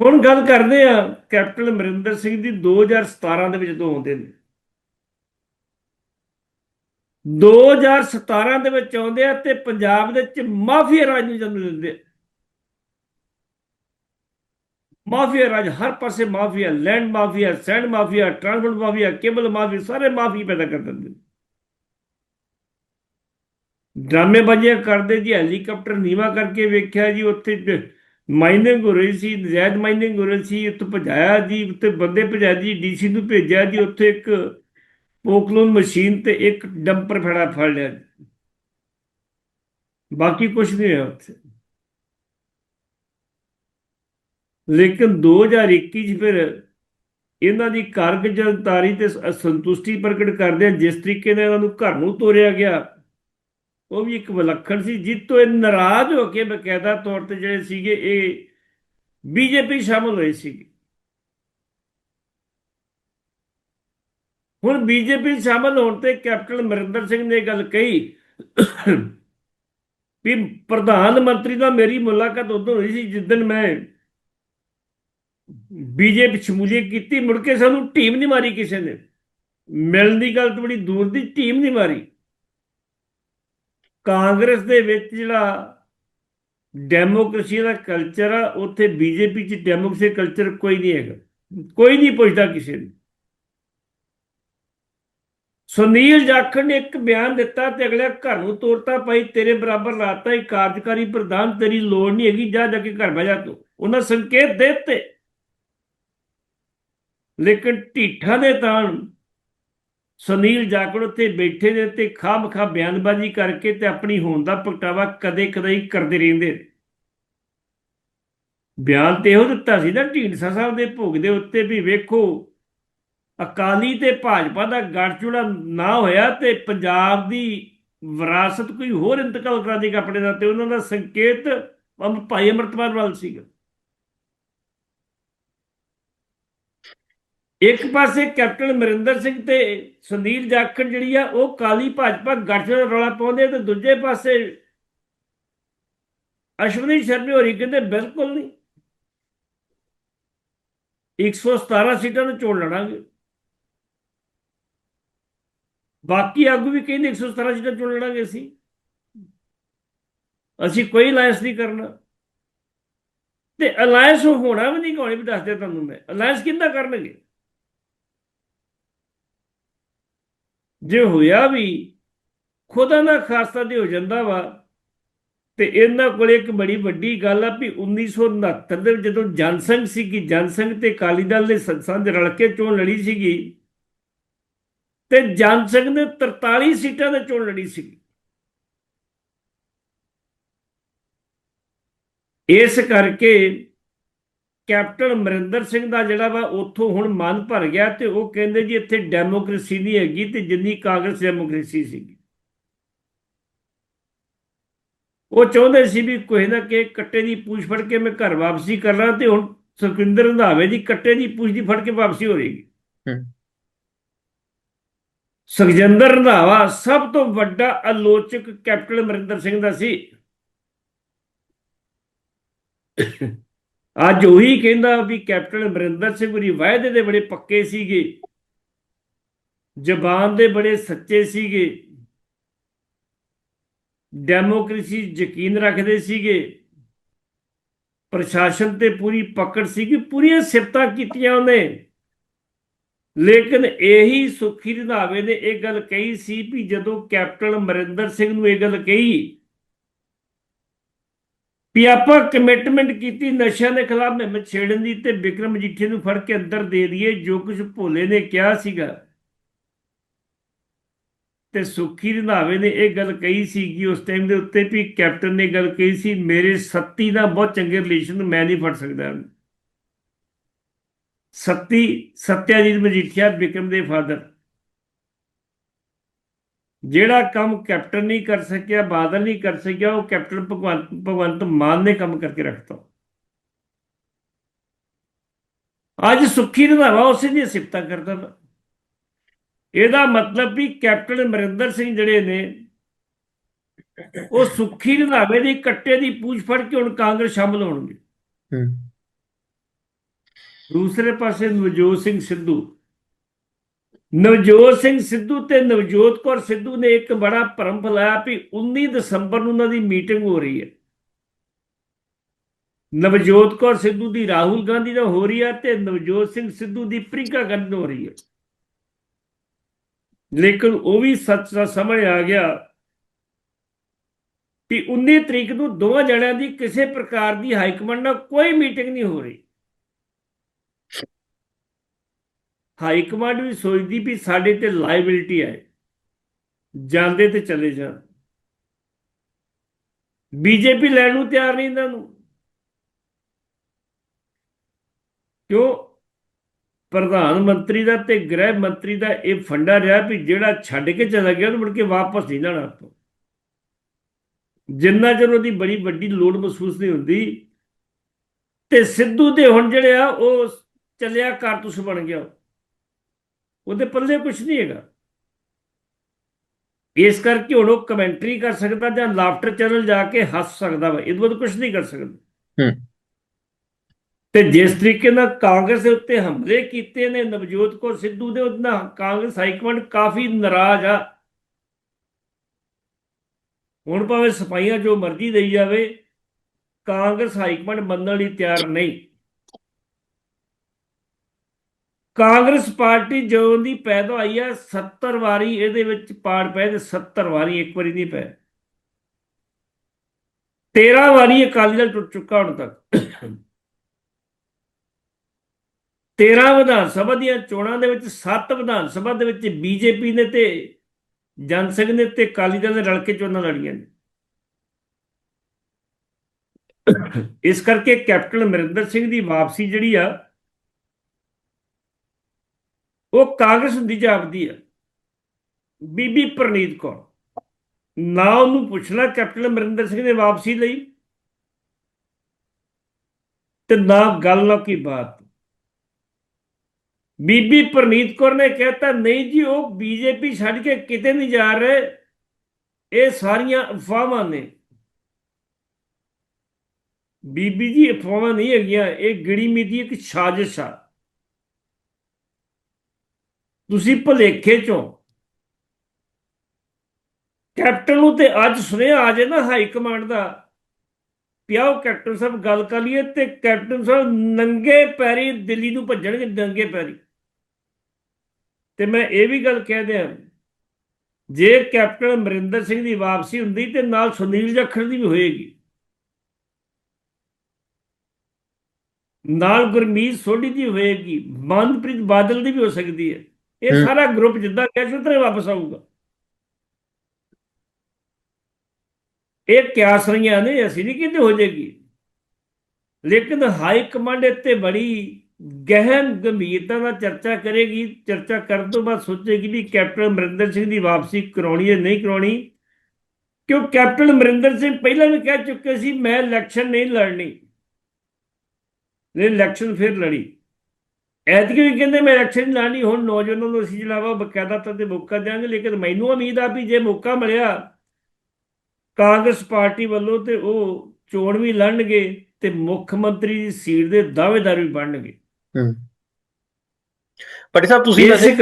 ਹੁਣ ਗੱਲ ਕਰਦੇ ਆ ਕੈਪਟਨ ਅਮਰਿੰਦਰ ਸਿੰਘ ਦੀ 2017 ਦੇ ਵਿੱਚ ਜਦੋਂ ਆਉਂਦੇ ਨੇ। 2017 ਦੇ ਵਿੱਚ ਆਉਂਦੇ ਆ ਤੇ ਪੰਜਾਬ ਦੇ ਵਿੱਚ ਮਾਫੀਆ ਰਾਜ ਨੂੰ ਜਨਮ ਦਿੰਦੇ ਆ। ਮਾਫੀਆ ਰਾਜ ਹਰ ਪਾਸੇ mafia, land mafia, sand mafia, transport mafia, cable mafia, ਸਾਰੇ ਮਾਫੀ ਪੈਦਾ ਕਰ ਦਿੰਦੇ ਡਰਾਮੇਬਾਜ਼ੀਆਂ ਕਰਦੇ ਜੀ, ਹੈਲੀਕਾਪਟਰ ਨੀਵਾ ਕਰਕੇ ਵੇਖਿਆ ਜੀ, ਉੱਥੇ ਮਾਈਨਿੰਗ ਹੋ ਰਹੀ ਸੀ ਨਜਾਇਜ਼ ਮਾਈਨਿੰਗ ਹੋ ਰਹੀ ਸੀ, ਉੱਥੇ ਭਜਾਇਆ ਜੀ, ਉੱਥੇ ਬੰਦੇ ਭਜਾਇਆ ਜੀ, ਡੀਸੀ ਨੂੰ ਭੇਜਿਆ ਜੀ, ਉੱਥੇ ਇੱਕ ਪੋਕਲੋਨ ਮਸ਼ੀਨ ਤੇ ਇੱਕ ਡੰਪਰ ਫੜਾ ਫੜ ਲਿਆ ਜੀ। ਬਾਕੀ ਕੁਝ ਨਹੀਂ ਹੋਇਆ ਉੱਥੇ ਲੇਕਿਨ 2021 ਚ ਫਿਰ ਇਹਨਾਂ ਦੀ ਕਾਰਗੁਜ਼ਾਰੀ ਤੇ ਸੰਤੁਸ਼ਟੀ ਪ੍ਰਗਟ ਕਰਦੇ ਜਿਸ ਤਰੀਕੇ ਨਾਲ ਇਹਨਾਂ ਨੂੰ ਘਰ ਨੂੰ ਤੋਰਿਆ ਗਿਆ। ਉਹ ਵੀ ਇੱਕ ਵਿਲੱਖਣ ਸੀ, ਜਿਸ ਤੋਂ ਇਹ ਨਾਰਾਜ਼ ਹੋ ਕੇ ਬਕਾਇਦਾ ਤੌਰ ਤੇ ਜਿਹੜੇ ਸੀਗੇ, ਇਹ ਬੀਜੇਪੀ ਸ਼ਾਮਲ ਹੋਏ ਸੀਗੇ। ਹੁਣ ਬੀਜੇਪੀ ਸ਼ਾਮਲ ਹੋਣ ਤੇ ਕੈਪਟਨ ਅਮਰਿੰਦਰ ਸਿੰਘ ਨੇ ਗੱਲ ਕਹੀ ਵੀ ਪ੍ਰਧਾਨ ਮੰਤਰੀ ਨਾਲ ਮੇਰੀ ਮੁਲਾਕਾਤ ਉਦੋਂ ਹੋਈ ਸੀ, ਜਿਸ ਦਿਨ ਮੈਂ ਬੀਜੇਪੀ ਸ਼ਮੂਲੀਅਤ ਕੀਤੀ, ਮੁੜ ਕੇ ਸਾਨੂੰ ਟੀਮ ਨਹੀਂ ਮਾਰੀ ਕਿਸੇ ਨੇ। ਮਿਲਣ ਦੀ ਗੱਲ ਤਾਂ ਬੜੀ ਦੂਰ ਦੀ ਟੀਮ ਨਹੀਂ ਮਾਰੀ। ਕਾਂਗਰਸ ਦੇ ਵਿੱਚ ਜਿਹੜਾ ਡੈਮੋਕ੍ਰੇਸੀ ਦਾ ਕਲਚਰ ਆ, ਉੱਥੇ ਬੀਜੇਪੀ ਚ ਡੈਮੋਕ੍ਰੇਸੀ ਕਲਚਰ ਕੋਈ ਨਹੀਂ ਹੈਗਾ। ਕੋਈ ਨਹੀਂ ਪੁੱਛਦਾ ਕਿਸੇ ਨੂੰ। ਸੁਨੀਲ ਜਾਖੜ ਨੇ ਇੱਕ ਬਿਆਨ ਦਿੱਤਾ ਤੇ ਅਗਲੇ ਘਰ ਨੂੰ ਤੋਰਤਾ, ਭਾਈ ਤੇਰੇ ਬਰਾਬਰ ਲਾਤਾ ਹੀ ਕਾਰਜਕਾਰੀ ਪ੍ਰਧਾਨ, ਤੇਰੀ ਲੋੜ ਨਹੀਂ ਹੈਗੀ, ਜਾ ਜਾ ਕੇ ਘਰ ਬਹਿ ਜਾ ਤੂੰ। ਉਹਨਾਂ ਸੰਕੇਤ ਦੇ ਦਿੱਤੇ। ਲੇਕਿਨ ਢੀਠਾਂ ਦੇ ਤਾਂ ਸੁਨੀਲ ਜਾਖੜ ਉੱਤੇ ਬੈਠੇ ਨੇ ਤੇ ਖਾਮ ਖਾ ਬਿਆਨਬਾਜ਼ੀ ਕਰਕੇ ਤੇ ਆਪਣੀ ਹੋਣ ਦਾ ਪ੍ਰਗਟਾਵਾ ਕਦੇ ਕਦੇ ਕਰਦੇ ਰਹਿੰਦੇ ਬਿਆਨ ਤੇ ਇਹੋ ਦਿੱਤਾ ਸੀ ਨਾ ਢੀਂਡਸਾ ਸਾਹਿਬ ਦੇ ਭੋਗ ਦੇ ਉੱਤੇ ਵੀ ਵੇਖੋ, ਅਕਾਲੀ ਤੇ ਭਾਜਪਾ ਦਾ ਗੱਠਜੋੜਾ ਨਾ ਹੋਇਆ ਤੇ ਪੰਜਾਬ ਦੀ ਵਿਰਾਸਤ ਕੋਈ ਹੋਰ ਇੰਤਕਾਲ ਕਰਾ ਦੇਗਾ ਆਪਣੇ ਨਾਲ ਤੇ। ਉਹਨਾਂ ਦਾ ਸੰਕੇਤ ਅਮ- ਭਾਈ ਅਮਰਤਪਾਲ ਵੱਲ ਸੀਗਾ। ਇੱਕ ਪਾਸੇ ਕੈਪਟਨ ਅਮਰਿੰਦਰ ਸਿੰਘ ਤੇ ਸੁਨੀਲ ਜਾਖੜ ਜਿਹੜੀ ਆ, ਉਹ ਕਾਲੀ ਭਾਜਪਾ ਗੱਠਜੋੜ ਰੌਲਾ ਪਾਉਂਦੇ ਤੇ ਦੂਜੇ ਪਾਸੇ ਅਸ਼ਵਨੀ ਸ਼ਰਮੇ ਹੋਰੀ ਕਹਿੰਦੇ ਬਿਲਕੁਲ ਨਹੀਂ। 117 ਸੀਟਾਂ ਨੂੰ ਚੋਣ ਲੜਾਂਗੇ। ਬਾਕੀ ਆਗੂ ਵੀ ਕਹਿੰਦੇ 117 ਸੀਟਾਂ ਚੋਣ ਲੜਾਂਗੇ ਅਸੀਂ। ਅਸੀਂ ਕੋਈ ਅਲਾਈਅੰਸ ਨਹੀਂ ਕਰਨਾ। ਤੇ ਅਲਾਇੰਸ ਹੋਣਾ ਵੀ ਨਹੀਂ ਕੋਣੀ ਵੀ ਦੱਸਦੇ ਤੁਹਾਨੂੰ ਮੈਂ। ਅਲਾਇੰਸ ਕਿੰਦਾ ਕਰਨਗੇ? ਜੇ ਹੋਇਆ ਵੀ ਖੁਦਾ ਦਾ ਖਾਸਤਾ ਤੇ ਹੋ ਜਾਂਦਾ ਵਾ, ਤੇ ਇਹਨਾਂ ਕੋਲ ਇੱਕ ਬੜੀ ਵੱਡੀ ਗੱਲ ਆ ਵੀ 1969 ਦੇ ਜਦੋਂ ਜਨਸੰਘ ਸੀਗੀ, ਜਨਸੰਘ ਤੇ ਅਕਾਲੀ ਦਲ ਨੇ ਸੰਸਦ ਰਲ ਕੇ ਚੋਣ ਲੜੀ ਸੀਗੀ, ਤੇ ਜਨਸੰਘ ਨੇ 43 ਸੀਟਾਂ ਤੇ ਚੋਣ ਲੜੀ ਸੀਗੀ। ਇਸ ਕਰਕੇ ਕੈਪਟਨ ਅਮਰਿੰਦਰ ਸਿੰਘ ਦਾ ਜਿਹੜਾ ਵਾ ਉੱਥੋਂ ਹੁਣ ਮਨ ਭਰ ਗਿਆ ਤੇ ਉਹ ਕਹਿੰਦੇ ਜੀ ਇੱਥੇ ਡੈਮੋਕ੍ਰੇਸੀ ਨਹੀਂ ਹੈਗੀ ਤੇ ਜਿੰਨੀ ਕਾਂਗਰਸ ਡੈਮੋਕ੍ਰੇਸੀ ਸੀਗੀ। ਉਹ ਚਾਹੁੰਦੇ ਸੀ ਵੀ ਕੋਈ ਨਾ ਕਿ ਕੱਟੇ ਦੀ ਪੂਛ ਫੜ ਕੇ ਮੈਂ ਘਰ ਵਾਪਸੀ ਕਰਨਾ ਤੇ ਹੁਣ ਸੁਖਿੰਦਰ ਰੰਧਾਵੇ ਦੀ ਕੱਟੇ ਦੀ ਪੂਛ ਦੀ ਫੜ ਕੇ ਵਾਪਸੀ ਹੋ ਰਹੀ। ਸੁਖਜਿੰਦਰ ਰੰਧਾਵਾ ਸਭ ਤੋਂ ਵੱਡਾ ਆਲੋਚਕ ਕੈਪਟਨ ਅਮਰਿੰਦਰ ਸਿੰਘ ਦਾ ਸੀ। ਅੱਜ ਉਹੀ ਕਹਿੰਦਾ ਵੀ ਕੈਪਟਨ ਅਮਰਿੰਦਰ ਸਿੰਘ ਉਹਦੀ ਵਾਅਦੇ ਦੇ ਬੜੇ ਪੱਕੇ ਸੀਗੇ। ਜ਼ਬਾਨ ਦੇ ਬੜੇ ਸੱਚੇ ਸੀਗੇ। ਡੈਮੋਕ੍ਰੇਸੀ ਯਕੀਨ ਰੱਖਦੇ ਸੀਗੇ। ਪ੍ਰਸ਼ਾਸਨ ਤੇ ਪੂਰੀ ਪਕੜ ਸੀਗੀ, ਪੂਰੀਆਂ ਸਿਫਤਾਂ ਕੀਤੀਆਂ ਉਹਨੇ। ਲੇਕਿਨ ਇਹੀ ਸੁਖੀ ਰੰਧਾਵੇ ਨੇ ਇਹ ਗੱਲ ਕਹੀ ਸੀ ਵੀ ਜਦੋਂ ਕੈਪਟਨ ਅਮਰਿੰਦਰ ਸਿੰਘ ਨੂੰ ਇਹ ਗੱਲ ਕਹੀ ਵੀ ਆਪਾਂ ਕਮਿਟਮੈਂਟ ਕੀਤੀ ਨਸ਼ਿਆਂ ਦੇ ਖਿਲਾਫ ਮੁਹਿੰਮ ਛੇੜਨ ਦੀ ਤੇ ਵਿਕਰਮ ਮਜੀਠੀਆ ਨੂੰ ਫੜ ਕੇ ਅੰਦਰ ਦੇ ਦਈਏ, ਜੋ ਕੁਝ ਭੋਲੇ ਨੇ ਕਿਹਾ ਸੀਗਾ। ਤੇ ਸੁਖੀ ਰੰਧਾਵੇ ਨੇ ਇਹ ਗੱਲ ਕਹੀ ਸੀ ਕਿ ਉਸ ਟਾਈਮ ਦੇ ਉੱਤੇ ਵੀ ਕੈਪਟਨ ਨੇ ਗੱਲ ਕਹੀ ਸੀ, ਮੇਰੇ ਸੱਤੀ ਨਾਲ ਬਹੁਤ ਚੰਗੇ ਰਿਲੇਸ਼ਨ ਮੈਂ ਨਹੀਂ ਫੜ ਸਕਦਾ। ਸੱਤੀ ਸਤਿਆਜੀਤ ਮਜੀਠੀਆ ਵਿਕਰਮ ਦੇ ਫਾਦਰ ਜਿਹੜਾ ਕੰਮ ਕੈਪਟਨ ਨਹੀਂ ਕਰ ਸਕਿਆ ਬਾਦਲ ਨਹੀਂ ਕਰ ਸਕਿਆ ਉਹ ਕੈਪਟਨ ਭਗਵੰਤ ਭਗਵੰਤ ਮਾਨ ਨੇ ਕੰਮ ਕਰਕੇ ਰੱਖਤਾ। ਅੱਜ ਸੁੱਖੀ ਰੰਧਾਵਾ ਉਸੇ ਦੀ ਸਿਫਤਾਂ ਕਰਦਾ ਇਹਦਾ ਮਤਲਬ ਵੀ ਕੈਪਟਨ ਅਮਰਿੰਦਰ ਸਿੰਘ ਜਿਹੜੇ ਨੇ ਉਹ ਸੁੱਖੀ ਰੰਧਾਵੇ ਦੀ ਕੱਟੇ ਦੀ ਪੂਛ ਫੜ ਕੇ ਹੁਣ ਕਾਂਗਰਸ ਸ਼ਾਮਲ ਹੋਣਗੇ। ਹੂੰ। ਦੂਸਰੇ ਪਾਸੇ ਨਵਜੋਤ ਸਿੰਘ ਸਿੱਧੂ ਨਵਜੋਤ ਸਿੰਘ ਸਿੱਧੂ ਤੇ ਨਵਜੋਤ ਕੌਰ ਸਿੱਧੂ ਨੇ ਇੱਕ ਬੜਾ ਭਰਮ ਫੈਲਾਇਆ ਵੀ 19 ਦਸੰਬਰ ਨੂੰ ਉਹਨਾਂ ਦੀ ਮੀਟਿੰਗ ਹੋ ਰਹੀ ਹੈ। ਨਵਜੋਤ ਕੌਰ ਸਿੱਧੂ ਦੀ ਰਾਹੁਲ ਗਾਂਧੀ ਨਾਲ ਹੋ ਰਹੀ ਹੈ ਤੇ ਨਵਜੋਤ ਸਿੰਘ ਸਿੱਧੂ ਦੀ ਪ੍ਰਿੰਕਾ ਗਾਂਧੀ ਨਾਲ ਹੋ ਰਹੀ ਹੈ। ਲੇਕਿਨ ਉਹ ਵੀ ਸੱਚ ਦਾ ਸਮਝ ਆ ਗਿਆ ਕਿ 19 ਤਰੀਕ ਨੂੰ ਦੋਵਾਂ ਜਣਿਆਂ ਦੀ ਕਿਸੇ ਪ੍ਰਕਾਰ ਦੀ ਹਾਈ ਕਮਾਂਡ ਨਾਲ ਕੋਈ ਮੀਟਿੰਗ ਨਹੀਂ ਹੋ ਰਹੀ। ਹਾਈ ਕਮਾਂਡ ਵੀ ਸੋਚਦੀ ਵੀ ਸਾਡੇ ਤੇ ਲਾਇਬਿਲਟੀ ਹੈ। ਜਾਂਦੇ ਤੇ ਚਲੇ ਜਾਣ। ਬੀਜੇਪੀ ਲੈਣ ਨੂੰ ਤਿਆਰ ਨਹੀਂ ਇਹਨਾਂ ਨੂੰ। ਕਿਉਂ? ਪ੍ਰਧਾਨ ਮੰਤਰੀ ਦਾ ਤੇ ਗ੍ਰਹਿ ਮੰਤਰੀ ਦਾ ਇਹ ਫੰਡਾ ਰਿਹਾ ਵੀ ਜਿਹੜਾ ਛੱਡ ਕੇ ਚਲਾ ਗਿਆ, ਉਹਨੂੰ ਮੁੜ ਕੇ ਵਾਪਸ ਨਹੀਂ ਜਾਣਾ ਆਪਾਂ। ਜਿੰਨਾ ਚਿਰ ਉਹਦੀ ਬੜੀ ਵੱਡੀ ਲੋੜ ਮਹਿਸੂਸ ਨਹੀਂ ਹੁੰਦੀ, ਤੇ ਸਿੱਧੂ ਦੇ ਹੁਣ ਜਿਹੜੇ ਆ, ਉਹ ਚੱਲਿਆ ਕਾਰਤੂਸ ਬਣ ਗਿਆ। ਉਹਦੇ ਪੱਲੇ ਕੁਝ ਨਹੀਂ ਹੈਗਾ। ਇਸ ਕਰਕੇ ਹੁਣ ਉਹ ਕਮੈਂਟਰੀ ਕਰ ਸਕਦਾ ਜਾਂ ਲਾਫਟਰ ਚੈਨਲ ਜਾ ਕੇ ਹੱਸ ਸਕਦਾ ਵਾ ਇਹਦੇ ਬਾਅਦ ਕੁਝ ਨਹੀਂ ਕਰ ਸਕਦਾ। ਹੂੰ। ਤੇ ਜਿਸ ਤਰੀਕੇ ਨਾਲ ਕਾਂਗਰਸ ਦੇ ਉੱਤੇ ਹਮਲੇ ਕੀਤੇ ਨੇ ਨਵਜੋਤ ਕੌਰ ਸਿੱਧੂ ਦੇ ਉਹਦੇ ਨਾਲ ਕਾਂਗਰਸ ਹਾਈਕਮਾਂਡ ਕਾਫੀ ਨਾਰਾਜ਼ ਆ। ਹੁਣ ਭਾਵੇਂ ਸਪਾਈਆਂ ਜੋ ਮਰਜ਼ੀ ਦੇਈ ਜਾਵੇ ਕਾਂਗਰਸ ਹਾਈਕਮਾਂਡ ਮੰਨਣ ਲਈ ਤਿਆਰ ਨਹੀਂ। ਕਾਂਗਰਸ ਪਾਰਟੀ ਜਦੋਂ ਦੀ ਪੈਦਾ ਹੋਈ ਆ 70 ਵਾਰੀ ਇਹਦੇ ਵਿੱਚ ਪਾੜ ਪਏ ਤੇ 70 ਵਾਰੀ ਇੱਕ ਵਾਰੀ ਨਹੀਂ ਪਏ। 13 ਵਾਰੀ ਅਕਾਲੀ ਦਲ ਟੁੱਟ ਚੁੱਕਾ ਹੁਣ ਤੱਕ। 13 ਵਿਧਾਨ ਸਭਾ ਦੀਆਂ ਚੋਣਾਂ ਦੇ ਵਿੱਚ 7 ਵਿਧਾਨ ਸਭਾ ਦੇ ਵਿੱਚ ਬੀਜੇਪੀ ਨੇ ਤੇ ਜਨਸੰਘ ਨੇ ਤੇ ਅਕਾਲੀ ਦਲ ਨੇ ਰਲ ਕੇ ਚੋਣਾਂ ਲੜੀਆਂ ਨੇ। ਇਸ ਕਰਕੇ ਕੈਪਟਨ ਅਮਰਿੰਦਰ ਸਿੰਘ ਦੀ ਵਾਪਸੀ ਜਿਹੜੀ ਆ ਉਹ ਕਾਂਗਰਸ ਦੀ ਜਾਪਦੀ ਹੈ? ਬੀਬੀ ਪ੍ਰਨੀਤ ਕੌਰ। ਨਾ ਉਹਨੂੰ ਪੁੱਛਣਾ ਕੈਪਟਨ ਅਮਰਿੰਦਰ ਸਿੰਘ ਨੇ ਵਾਪਸੀ ਲਈ ਤੇ ਨਾ ਗੱਲ ਨਾ ਕੀ ਬਾਤ। ਬੀਬੀ ਪ੍ਰਨੀਤ ਕੌਰ ਨੇ ਕਹਿਤਾ, ਨਹੀਂ ਜੀ, ਉਹ ਬੀਜੇਪੀ ਛੱਡ ਕੇ ਕਿਤੇ ਨਹੀਂ ਜਾ ਰਹੇ। ਇਹ ਸਾਰੀਆਂ ਅਫਵਾਹਾਂ ਨੇ। ਬੀਬੀ ਜੀ, ਅਫਵਾਹਾਂ ਨਹੀਂ ਹੈਗੀਆਂ। ਇਹ ਗਿੜੀ ਮਿੱਦੀ ਇੱਕ ਸਾਜ਼ਿਸ਼ ਆ। ਤੁਸੀਂ ਭਲੇਖੇ ਚੋਂ। ਕੈਪਟਨ ਨੂੰ ਤੇ ਅੱਜ ਸੁਨੇਹਾ ਆ ਜੇ ਨਾ ਹਾਈ ਕਮਾਂਡ ਦਾ ਪਿਆਓ ਕੈਪਟਨ ਸਾਹਿਬ ਗੱਲ ਕਰ ਲਈਏ ਤੇ ਕੈਪਟਨ ਸਾਹਿਬ ਨੰਗੇ ਪੈਰੀ ਦਿੱਲੀ ਨੂੰ ਭੱਜਣਗੇ, ਨੰਗੇ ਪੈਰੀ। ਤੇ ਮੈਂ ਇਹ ਵੀ ਗੱਲ ਕਹਿ ਦਿਆਂ, ਜੇ ਕੈਪਟਨ ਅਮਰਿੰਦਰ ਸਿੰਘ ਦੀ ਵਾਪਸੀ ਹੁੰਦੀ ਤੇ ਨਾਲ ਸੁਨੀਲ ਜਾਖੜ ਦੀ ਵੀ ਹੋਏਗੀ। ਨਾਲ ਗੁਰਮੀਤ ਸੋਢੀ ਦੀ ਹੋਏਗੀ, ਮਨਪ੍ਰੀਤ ਬਾਦਲ ਦੀ ਵੀ ਹੋ ਸਕਦੀ ਹੈ। ਇਹ। ਸਾਰਾ ਗਰੁੱਪ ਜਿੱਦਾਂ ਕਹਿ ਸੁਤਰੇ ਵਾਪਸ ਆਊਗਾ। ਇਹ ਕਿਆਸ ਰਹੀਆਂ ਨੇ ਅਸੀਂ ਨਹੀਂ ਕਹਿੰਦੇ ਹੋ ਜਾਏਗੀ। ਲੇਕਿਨ ਹਾਈ ਕਮਾਂਡ ਇੱਥੇ ਬੜੀ ਗਹਿਨ ਗੰਭੀਰਤਾ ਨਾਲ ਚਰਚਾ ਕਰੇਗੀ। ਚਰਚਾ ਕਰਨ ਤੋਂ ਬਾਅਦ ਸੋਚੇਗੀ ਵੀ ਕੈਪਟਨ ਅਮਰਿੰਦਰ ਸਿੰਘ ਦੀ ਵਾਪਸੀ ਕਰਾਉਣੀ ਹੈ ਨਹੀਂ ਕਰਾਉਣੀ। ਕਿਉਂ ਕੈਪਟਨ ਅਮਰਿੰਦਰ ਸਿੰਘ ਪਹਿਲਾਂ ਵੀ ਕਹਿ ਚੁੱਕੇ ਸੀ ਮੈਂ ਇਲੈਕਸ਼ਨ ਨਹੀਂ ਲੜਨੀ। ਨੇ ਇਲੈਕਸ਼ਨ ਫਿਰ ਲੜੀ। ਐਤਕੀ ਵੀ ਕਹਿੰਦੇ ਮੈਂ ਇਲੈਕਸ਼ਨ ਲਾਣੀ ਹੁਣ ਨੌਜਵਾਨਾਂ ਨੂੰ ਅਸੀਂ ਜਿਹੜਾ ਵਾ ਬਕਾਇਦਾ ਤੌਰ ਤੇ ਮੌਕਾ ਦਿਆਂਗੇ ਲੇਕਿਨ ਮੈਨੂੰ ਉਮੀਦ ਆ ਵੀ ਜੇ ਮੌਕਾ ਮਿਲਿਆ ਕਾਂਗਰਸ ਪਾਰਟੀ ਵੱਲੋਂ ਤੇ ਉਹ ਚੋਣ ਵੀ ਲੜਨਗੇ ਤੇ ਮੁੱਖ ਮੰਤਰੀ ਦੀ ਸੀਟ ਦੇ ਦਾਅਵੇਦਾਰ ਵੀ ਬਣਨਗੇ। ਪਟੀ ਸਾਹਿਬ ਤੁਸੀਂ ਵੈਸੇ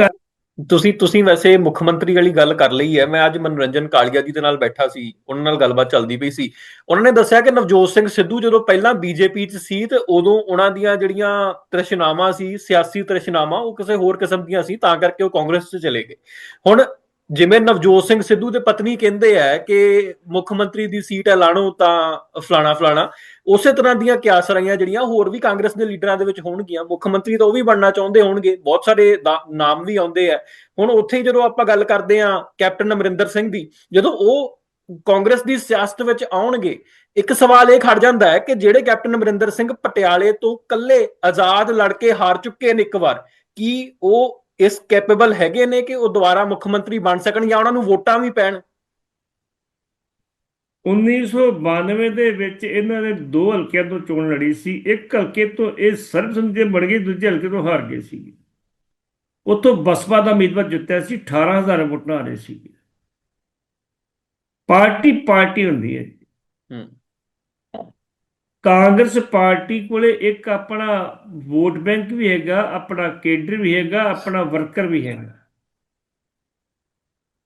ਤੁਸੀਂ ਤੁਸੀਂ ਵੈਸੇ ਮੁੱਖ ਮੰਤਰੀ ਵਾਲੀ ਗੱਲ ਕਰ ਲਈ ਹੈ। ਮੈਂ ਅੱਜ ਮਨੋਰੰਜਨ ਕਾਲੀਆ ਜੀ ਦੇ ਨਾਲ ਬੈਠਾ ਸੀ। ਉਹਨਾਂ ਨਾਲ ਗੱਲਬਾਤ ਚੱਲਦੀ ਪਈ ਸੀ। ਉਹਨਾਂ ਨੇ ਦੱਸਿਆ ਕਿ ਨਵਜੋਤ ਸਿੰਘ ਸਿੱਧੂ ਜਦੋਂ ਪਹਿਲਾਂ ਬੀਜੇਪੀ 'ਚ ਸੀ ਤੇ ਉਦੋਂ ਉਹਨਾਂ ਦੀਆਂ ਜਿਹੜੀਆਂ ਤ੍ਰਿਸ਼ਨਾਵਾਂ ਸੀ, ਸਿਆਸੀ ਤ੍ਰਿਸ਼ਨਾਵਾਂ, ਉਹ ਕਿਸੇ ਹੋਰ ਕਿਸਮ ਦੀਆਂ ਸੀ, ਤਾਂ ਕਰਕੇ ਉਹ ਕਾਂਗਰਸ 'ਚ ਚਲੇ ਗਏ। ਹੁਣ ਜਿਵੇਂ ਨਵਜੋਤ ਸਿੰਘ ਸਿੱਧੂ ਦੇ ਪਤਨੀ ਕਹਿੰਦੇ ਆ ਕਿ ਮੁੱਖ ਮੰਤਰੀ ਦੀ ਸੀਟ ਐਲਾਨੋ ਤਾਂ ਫਲਾਣਾ ਫਲਾਣਾ। ਉਸੇ ਤਰ੍ਹਾਂ ਦੀਆਂ ਕਿਆਸਰਾਈਆਂ ਜਿਹੜੀਆਂ ਹੋਰ ਵੀ ਕਾਂਗਰਸ ਦੇ ਲੀਡਰਾਂ ਦੇ ਵਿੱਚ ਹੋਣਗੀਆਂ, ਮੁੱਖ ਮੰਤਰੀ ਤਾਂ ਉਹ ਵੀ ਬਣਨਾ ਚਾਹੁੰਦੇ ਹੋਣਗੇ, ਬਹੁਤ ਸਾਰੇ ਦਾ- ਨਾਮ ਵੀ ਆਉਂਦੇ ਆ। ਹੁਣ ਉੱਥੇ ਹੀ ਜਦੋਂ ਆਪਾਂ ਗੱਲ ਕਰਦੇ ਆ ਕੈਪਟਨ ਅਮਰਿੰਦਰ ਸਿੰਘ ਦੀ, ਜਦੋਂ ਉਹ ਕਾਂਗਰਸ ਦੀ ਸਿਆਸਤ ਵਿੱਚ ਆਉਣਗੇ, ਇੱਕ ਸਵਾਲ ਇਹ ਖੜ ਜਾਂਦਾ ਹੈ ਕਿ ਜਿਹੜੇ ਕੈਪਟਨ ਅਮਰਿੰਦਰ ਸਿੰਘ ਪਟਿਆਲੇ ਤੋਂ ਕੱਲੇ ਆਜ਼ਾਦ ਲੜ ਕੇ ਹਾਰ ਚੁੱਕੇ ਨੇ ਇੱਕ ਵਾਰ, ਕੀ ਉਹ ਇਸ ਕੈਪੇਬਲ ਹੈਗੇ ਨੇ ਕਿ ਉਹ ਦੁਬਾਰਾ ਮੁੱਖ ਮੰਤਰੀ ਬਣ ਸਕਣ ਜਾਂ ਉਹਨਾਂ ਨੂੰ ਵੋਟਾਂ ਵੀ ਪੈਣ? 1992 ਦੇ ਵਿੱਚ ਇਹਨਾਂ ਨੇ ਦੋ ਹਲਕਿਆਂ ਤੋਂ ਚੋਣ ਲੜੀ ਸੀ। ਇੱਕ ਹਲਕੇ ਤੋਂ ਇਹ ਸਰਬਸੰਮਤੀ ਬਣ ਗਈ ਦੂਜੇ ਹਲਕੇ ਤੋਂ ਹਾਰ ਗਏ ਸੀ ਉਤੋਂ ਬਸਪਾ ਦਾ ਉਮੀਦਵਾਰ ਜਿੱਤਿਆ ਸੀ 18000 ਵੋਟਾਂ ਆ ਰਹੇ ਸੀ ਪਾਰਟੀ ਪਾਰਟੀ ਹੁੰਦੀ ਹੈ। ਹੂੰ। ਕਾਂਗਰਸ ਪਾਰਟੀ ਕੋਲੇ ਇੱਕ ਆਪਣਾ ਵੋਟ ਬੈਂਕ ਵੀ ਹੈਗਾ ਆਪਣਾ ਕੇਡਰ ਵੀ ਹੈਗਾ ਆਪਣਾ ਵਰਕਰ ਵੀ ਹੈਗਾ।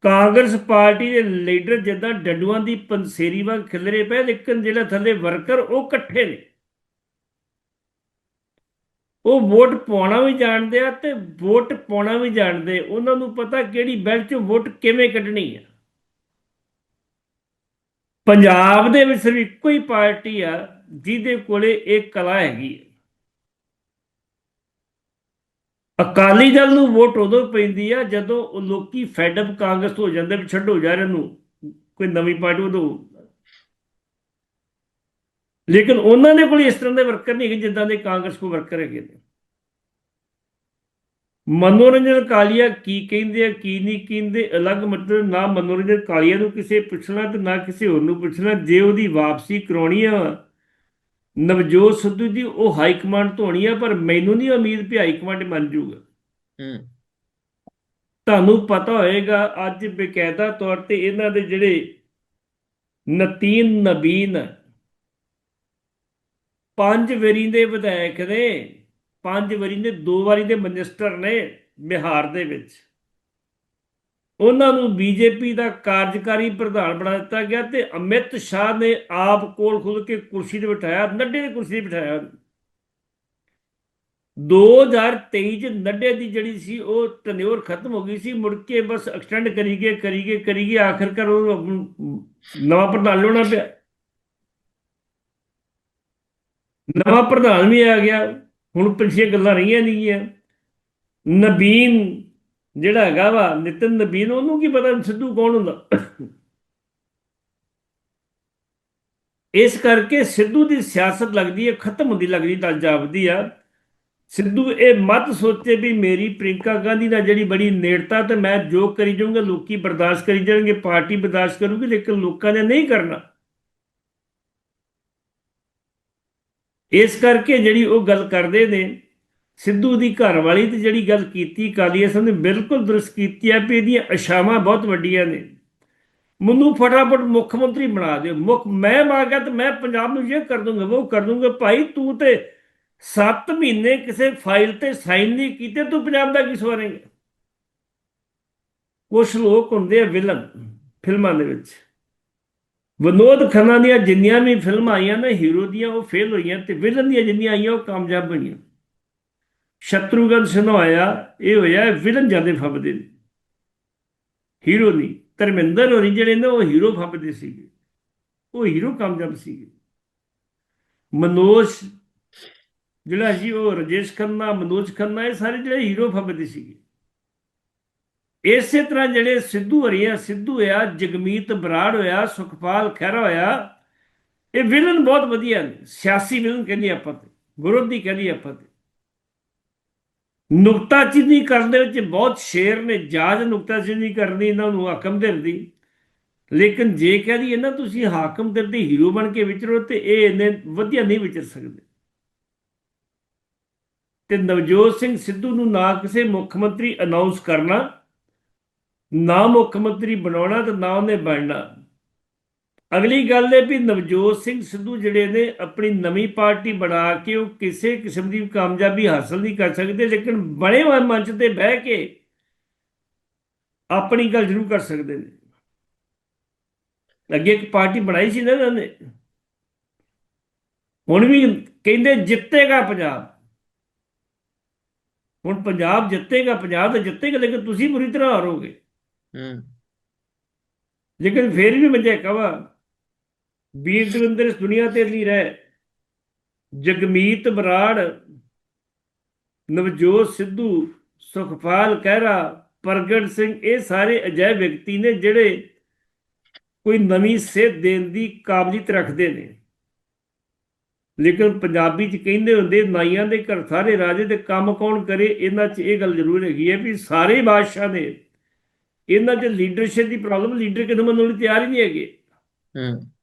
ਕਾਂਗਰਸ ਪਾਰਟੀ ਦੇ ਲੀਡਰ ਜਿੱਦਾਂ ਡੱਡੂਆਂ ਦੀ ਪੰਸੇਰੀ ਵਾਂਗ ਖਿਲਰੇ ਪਏ, ਲੇਕਿਨ ਜਿਹੜਾ ਥੱਲੇ ਵਰਕਰ ਉਹ ਇਕੱਠੇ ਨੇ। ਉਹ ਵੋਟ ਪਾਉਣਾ ਵੀ ਜਾਣਦੇ ਆ ਤੇ ਵੋਟ ਪਾਉਣਾ ਵੀ ਜਾਣਦੇ। ਉਹਨਾਂ ਨੂੰ ਪਤਾ ਕਿਹੜੀ ਬੈਲਟ 'ਚ ਵੋਟ ਕਿਵੇਂ ਕੱਢਣੀ ਆ। ਪੰਜਾਬ ਦੇ ਵਿੱਚ ਸਿਰਫ ਇੱਕੋ ਹੀ ਪਾਰਟੀ ਆ ਜਿਹਦੇ ਕੋਲੇ ਇਹ ਕਲਾ ਹੈਗੀ ਹੈ ਅਕਾਲੀ ਦਲ ਨੂੰ ਵੋਟ ਉਦੋਂ ਪੈਂਦੀ ਆ ਜਦੋਂ ਉਹ ਲੋਕੀ ਫੈਡ ਅਪ ਕਾਂਗਰਸ ਤੋਂ ਹੋ ਜਾਂਦੇ ਵੀ ਛੱਡੋ ਯਾਰ ਇਹਨੂੰ ਕੋਈ ਨਵੀਂ ਪਾਰਟੀ ਉਦੋਂ ਲੇਕਿਨ ਉਹਨਾਂ ਦੇ ਕੋਲ ਇਸ ਤਰ੍ਹਾਂ ਦੇ ਵਰਕਰ ਨਹੀਂ ਹੈਗੇ ਜਿੱਦਾਂ ਦੇ ਕਾਂਗਰਸ ਕੋ ਵਰਕਰ ਹੈਗੇ ਨੇ। ਮਨੋਰੰਜਨ ਕਾਲੀਆ ਕੀ ਕਹਿੰਦੇ ਆ, ਕੀ ਨਹੀਂ ਕਹਿੰਦੇ, ਅਲੱਗ ਮਤਲਬ ਨਾ ਮਨੋਰੰਜਨ ਕਾਲੀਆ ਨੂੰ ਕਿਸੇ ਪੁੱਛਣਾ ਤੇ ਨਾ ਕਿਸੇ ਹੋਰ ਨੂੰ ਪੁੱਛਣਾ, ਜੇ ਉਹਦੀ ਵਾਪਸੀ ਕਰਾਉਣੀ ਆ ਨਵਜੋਤ ਸਿੱਧੂ ਦੀ ਉਹ ਹਾਈ ਕਮਾਂਡ ਤੋਂ ਹੋਣੀ ਆ ਪਰ ਮੈਨੂੰ ਨਹੀਂ ਉਮੀਦ ਵੀ ਹਾਈ ਕਮਾਂਡ ਮੰਨ ਜੂਗਾ। ਹੂੰ। ਤੁਹਾਨੂੰ ਪਤਾ ਹੋਏਗਾ ਅੱਜ ਬਕਾਇਦਾ ਤੌਰ ਤੇ ਇਹਨਾਂ ਦੇ ਜਿਹੜੇ ਨਤੀਨ ਨਬੀਨ ਪੰਜ ਵਾਰੀ ਦੇ ਵਿਧਾਇਕ ਨੇ ਪੰਜ ਵਾਰੀ ਦੇ ਦੋ ਵਾਰੀ ਦੇ ਮਿਨਿਸਟਰ ਨੇ ਬਿਹਾਰ ਦੇ ਵਿੱਚ। ਉਹਨਾਂ ਨੂੰ ਬੀਜੇਪੀ ਦਾ ਕਾਰਜਕਾਰੀ ਪ੍ਰਧਾਨ ਬਣਾ ਦਿੱਤਾ ਗਿਆ ਤੇ ਅਮਿਤ ਸ਼ਾਹ ਨੇ ਆਪ ਕੋਲ ਖੁੱਲ ਕੇ ਕੁਰਸੀ ਤੇ ਬਿਠਾਇਆ, ਨੱਡੇ ਦੀ ਕੁਰਸੀ ਤੇ ਬਿਠਾਇਆ। 2023 ਚ ਨੱਡੇ ਦੀ ਜਿਹੜੀ ਸੀ, ਉਹ ਟਨਿਓਰ ਖਤਮ ਹੋ ਗਈ ਸੀ, ਮੁੜ ਕੇ ਬਸ ਐਕਸਟੈਂਡ ਕਰੀ ਗਏ ਕਰੀ ਗਏ ਕਰੀ ਗਏ, ਆਖਰਕਾਰ ਉਹ ਨਵਾਂ ਪ੍ਰਧਾਨ ਲਿਆਉਣਾ ਪਿਆ। ਨਵਾਂ ਪ੍ਰਧਾਨ ਵੀ ਆ ਗਿਆ, ਹੁਣ ਪਿੱਛੇ ਗੱਲਾਂ ਰਹੀਆਂ ਨਹੀਂ ਗੀਆਂ ਨਬੀਨ ਜਿਹੜਾ ਹੈਗਾ ਵਾ, ਨਿਤਨ ਨਬੀਨ, ਉਹਨੂੰ ਕੀ ਪਤਾ ਸਿੱਧੂ ਕੌਣ ਹੁੰਦਾ? ਇਸ ਕਰਕੇ ਸਿੱਧੂ ਦੀ ਸਿਆਸਤ ਲੱਗਦੀ ਹੈ, ਖਤਮ ਹੁੰਦੀ ਲੱਗਦੀ ਤਾਂ ਜਾਪਦੀ ਆ। ਸਿੱਧੂ ਇਹ ਮਤ ਸੋਚੇ ਵੀ ਮੇਰੀ ਪ੍ਰਿੰਕਾ ਗਾਂਧੀ ਨਾਲ ਜਿਹੜੀ ਬੜੀ ਨੇੜਤਾ ਤੇ ਮੈਂ ਜੋ ਕਰੀ ਜਾਊਂਗਾ, ਲੋਕੀ ਬਰਦਾਸ਼ਤ ਕਰੀ ਜਾਣਗੇ, ਪਾਰਟੀ ਬਰਦਾਸ਼ਤ ਕਰੂਗੀ, ਲੇਕਿਨ ਲੋਕਾਂ ਨੇ ਨਹੀਂ ਕਰਨਾ। ਇਸ ਕਰਕੇ ਜਿਹੜੀ ਉਹ ਗੱਲ ਕਰਦੇ ਨੇ ਸਿੱਧੂ ਦੀ ਘਰ ਵਾਲੀ ਤੇ ਜਿਹੜੀ ਗੱਲ ਕੀਤੀ ਕਾਲੀਆ ਸਾਹਿਬ ਨੇ ਬਿਲਕੁਲ ਦਰਸਤ ਕੀਤੀ ਹੈ ਵੀ ਇਹਦੀਆਂ ਅਸ਼ਾਵਾਂ ਬਹੁਤ ਵੱਡੀਆਂ ਨੇ। ਮੈਨੂੰ ਫਟਾਫਟ ਮੁੱਖ ਮੰਤਰੀ ਬਣਾ ਦਿਓ। ਮੁੱਖ ਮੈਂ ਮਾਰਗਾ ਤੇ ਮੈਂ ਪੰਜਾਬ ਨੂੰ ਇਹ ਕਰ ਦੂੰਗਾ ਉਹ ਕਰ ਦੂੰਗਾ। ਭਾਈ, ਤੂੰ ਤੇ 7 ਮਹੀਨੇ ਕਿਸੇ ਫਾਈਲ ਤੇ ਸਾਈਨ ਨਹੀਂ ਕੀਤੇ, ਤੂੰ ਪੰਜਾਬ ਦਾ ਕੀ ਸਵਾਰੇਂਗਾ ਕੁਝ ਲੋਕ ਹੁੰਦੇ ਆ ਵਿਲਨ ਫਿਲਮਾਂ ਦੇ ਵਿੱਚ। ਵਿਨੋਦ ਖੰਨਾ ਦੀਆਂ ਜਿੰਨੀਆਂ ਵੀ ਫਿਲਮਾਂ ਆਈਆਂ ਨਾ, ਹੀਰੋ ਦੀਆਂ ਉਹ ਫੇਲ ਹੋਈਆਂ ਤੇ ਵਿਲਨ ਦੀਆਂ ਜਿੰਨੀਆਂ ਆਈਆਂ, ਉਹ ਕਾਮਯਾਬ ਬਣੀਆਂ ਸ਼ਤਰੂਗਨ ਸਿਨਹਾ ਆਇਆ ਇਹ ਹੋਇਆ ਵਿਲਨ ਜ਼ਿਆਦਾ ਫੱਬਦੇ ਨੇ। ਹੀਰੋ ਨਹੀਂ ਧਰਮਿੰਦਰ ਹੋਰੀ ਜਿਹੜੇ ਨੇ, ਉਹ ਹੀਰੋ ਫੱਬਦੇ ਸੀਗੇ। ਉਹ ਹੀਰੋ ਕਾਮਯਾਬ ਸੀਗੇ। ਮਨੋਜ ਜਿਹੜਾ ਸੀ, ਉਹ ਰਜੇਸ਼ ਖੰਨਾ, ਮਨੋਜ ਖੰਨਾ, ਇਹ ਸਾਰੇ ਜਿਹੜੇ ਹੀਰੋ ਫੱਬਦੇ ਸੀਗੇ। ਇਸੇ ਤਰ੍ਹਾਂ ਜਿਹੜੇ ਸਿੱਧੂ ਹਰੀਆ ਸਿੱਧੂ ਹੋਇਆ, ਜਗਮੀਤ ਬਰਾੜ ਹੋਇਆ, ਸੁਖਪਾਲ ਖਹਿਰਾ ਹੋਇਆ, ਇਹ ਵਿਲਨ ਬਹੁਤ ਵਧੀਆ ਨੇ। ਸਿਆਸੀ ਵਿਲਨ ਕਹਿੰਦੀ ਆਪਾਂ ਤੇ, ਵਿਰੋਧੀ ਕਹਿੰਦੇ ਆਪਾਂ ਤੇ। ਨੁਕਤਾਚੀਨੀ ਕਰਨ ਦੇ ਵਿੱਚ ਬਹੁਤ ਸ਼ੇਰ ਨੇ, ਜਾਜ ਨੁਕਤਾਚੀਨੀ ਕਰਨੀ ਇਹਨਾਂ ਨੂੰ ਹਾਕਮ ਦਿਲ ਦੀ। ਲੇਕਿਨ ਜੇ ਕਹਿ ਕਹਦੀ ਇਹਨਾਂ ਤੁਸੀਂ ਹਾਕਮ ਦਿਲ ਦੇ ਹੀਰੋ ਬਣ ਕੇ ਵਿਚਰੋ ਤੇ ਇਹ ਇੰਨੇ ਵਧੀਆ ਨਹੀਂ ਵਿਚਰ ਸਕਦੇ। ਤੇ ਨਵਜੋਤ ਸਿੰਘ ਸਿੱਧੂ ਨੂੰ ਨਾ ਕਿਸੇ ਮੁੱਖ ਮੰਤਰੀ ਅਨਾਉਂਸ ਕਰਨਾ, ਨਾ ਮੁੱਖ ਮੰਤਰੀ ਬਣਾਉਣਾ ਤੇ ਨਾ ਉਹਨੇ ਬਣਨਾ। ਅਗਲੀ ਗੱਲ ਇਹ ਵੀ ਨਵਜੋਤ ਸਿੰਘ ਸਿੱਧੂ ਜਿਹੜੇ ਨੇ ਆਪਣੀ ਨਵੀਂ ਪਾਰਟੀ ਬਣਾ ਕੇ ਉਹ ਕਿਸੇ ਕਿਸਮ ਦੀ ਕਾਮਯਾਬੀ ਹਾਸਲ ਨਹੀਂ ਕਰ ਸਕਦੇ ਲੇਕਿਨ ਬਣੇ ਹੋਏ ਮੰਚ ਤੇ ਬਹਿ ਕੇ ਆਪਣੀ ਗੱਲ ਜ਼ਰੂਰ ਕਰ ਸਕਦੇ ਨੇ। ਅੱਗੇ ਇੱਕ ਪਾਰਟੀ ਬਣਾਈ ਸੀ ਨਾ ਇਹਨਾਂ ਨੇ। ਹੁਣ ਵੀ ਕਹਿੰਦੇ ਜਿੱਤੇਗਾ ਪੰਜਾਬ। ਹੁਣ ਪੰਜਾਬ ਜਿੱਤੇਗਾ ਪੰਜਾਬ ਤਾਂ ਜਿੱਤੇਗਾ ਲੇਕਿਨ ਤੁਸੀਂ ਬੁਰੀ ਤਰ੍ਹਾਂ ਹਾਰੋਗੇ। ਹੂੰ। ਲੇਕਿਨ ਫਿਰ ਵੀ ਮੈਂ ਜੇ ਕਹਾਂ ਵੀਰ ਦਵਿੰਦਰ ਇਸ ਦੁਨੀਆ ਤੇ ਨਹੀਂ ਰਹਿ। ਜਗਮੀਤ ਬਰਾੜ ਨਵਜੋਤ ਸਿੱਧੂ, ਸੁਖਪਾਲ ਕਹਿਰਾ ਪ੍ਰਗਟ ਸਿੰਘ, ਇਹ ਸਾਰੇ ਅਜਿਹੇ ਵਿਅਕਤੀ ਨੇ ਜਿਹੜੇ ਕੋਈ ਨਵੀਂ ਸੇਧ ਦੇਣ ਦੀ ਕਾਬਲੀਅਤ ਰੱਖਦੇ ਨੇ। ਲੇਕਿਨ ਪੰਜਾਬੀ ਚ ਕਹਿੰਦੇ ਹੁੰਦੇ, ਨਾਈਆਂ ਦੇ ਘਰ ਸਾਰੇ ਰਾਜੇ ਦੇ ਕੰਮ ਕੌਣ ਕਰੇ? ਇਹਨਾਂ ਚ ਇਹ ਗੱਲ ਜ਼ਰੂਰ ਹੈਗੀ ਹੈ ਵੀ ਸਾਰੇ ਬਾਦਸ਼ਾਹ ਨੇ। ਇਹਨਾਂ 'ਚ ਲੀਡਰਸ਼ਿਪ ਦੀ ਪ੍ਰੋਬਲਮ ਲੀਡਰ ਕਿਦੋਂ ਮੰਨਣ ਤਿਆਰ ਹੀ ਨਹੀਂ ਹੈਗੇ। ਹੂੰ।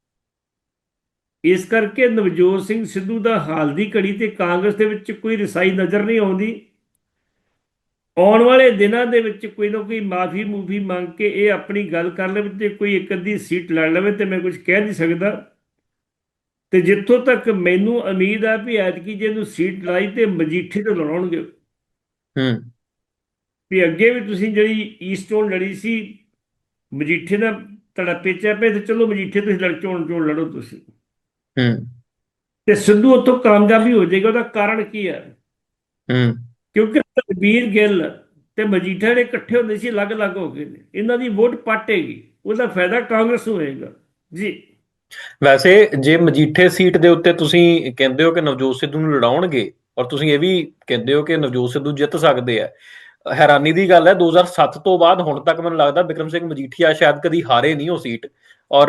ਇਸ ਕਰਕੇ ਨਵਜੋਤ ਸਿੰਘ ਸਿੱਧੂ ਦਾ ਹਾਲ ਦੀ ਘੜੀ ਤੇ ਕਾਂਗਰਸ ਦੇ ਵਿੱਚ ਕੋਈ ਰਸਾਈ ਨਜ਼ਰ ਨਹੀਂ ਆਉਂਦੀ। ਆਉਣ ਵਾਲੇ ਦਿਨਾਂ ਦੇ ਵਿੱਚ ਕੋਈ ਨਾ ਕੋਈ ਮਾਫੀ ਮੂਫੀ ਮੰਗ ਕੇ ਇਹ ਆਪਣੀ ਗੱਲ ਕਰ ਲਵੇ ਤੇ ਕੋਈ ਇੱਕ ਅੱਧੀ ਸੀਟ ਲੜ ਲਵੇ ਤੇ ਮੈਂ ਕੁਝ ਕਹਿ ਨਹੀਂ ਸਕਦਾ। ਤੇ ਜਿੱਥੋਂ ਤੱਕ ਮੈਨੂੰ ਉਮੀਦ ਆ ਵੀ ਐਤਕੀ ਜੇ ਇਹਨੂੰ ਸੀਟ ਲਾਈ ਤੇ ਮਜੀਠੇ ਤੋਂ ਲੜਾਉਣਗੇ। ਹੂੰ। ਵੀ ਅੱਗੇ ਵੀ ਤੁਸੀਂ ਜਿਹੜੀ ਈਸਟੋਨ ਲੜੀ ਸੀ ਮਜੀਠੇ ਦਾ ਤੜਾ ਪੇਚਾ ਪਏ ਤੇ ਚਲੋ ਮਜੀਠੇ ਤੁਸੀਂ ਲੜ ਚੋਣ ਚੋਣ ਲੜੋ ਤੁਸੀਂ। ਹੂੰ। ਤੇ ਸਿੱਧੂ ਉੱਥੋਂ ਕਾਮਯਾਬੀ ਹੋ ਜਾਏਗਾ ਉਹਦਾ ਕਾਰਨ ਕੀ ਹੈ? ਹੂੰ। ਕਿਉਂਕਿ ਤਕਬੀਰ ਗਿੱਲ ਤੇ ਮਜੀਠਾ ਜਿਹੜੇ ਇਕੱਠੇ ਹੁੰਦੇ ਸੀ ਅਲੱਗ-ਅਲੱਗ ਹੋ ਗਏ ਨੇ। ਇਹਨਾਂ ਦੀ ਵੋਟ ਪਾਟੇਗੀ ਉਹਦਾ ਫਾਇਦਾ ਕਾਂਗਰਸ ਨੂੰ ਹੋਏਗਾ। ਜੀ। ਵੈਸੇ ਜੇ ਮਜੀਠੇ ਸੀਟ ਦੇ ਉੱਤੇ ਤੁਸੀਂ ਕਹਿੰਦੇ ਹੋ ਕਿ ਨਵਜੋਤ ਸਿੱਧੂ ਨੂੰ ਲੜਾਉਣਗੇ ਔਰ ਤੁਸੀਂ ਇਹ ਵੀ ਕਹਿੰਦੇ ਹੋ ਕਿ ਨਵਜੋਤ ਸਿੱਧੂ ਜਿੱਤ ਸਕਦੇ ਆ ਹੈਰਾਨੀ ਦੀ ਗੱਲ ਹੈ 2007 ਤੋਂ ਬਾਅਦ ਹੁਣ ਤੱਕ ਮੈਨੂੰ ਲੱਗਦਾ ਬਿਕਰਮ ਸਿੰਘ ਮਜੀਠੀਆ ਸ਼ਾਇਦ ਕਦੀ ਹਾਰੇ ਨਹੀਂ ਉਹ ਸੀਟ। ਔਰ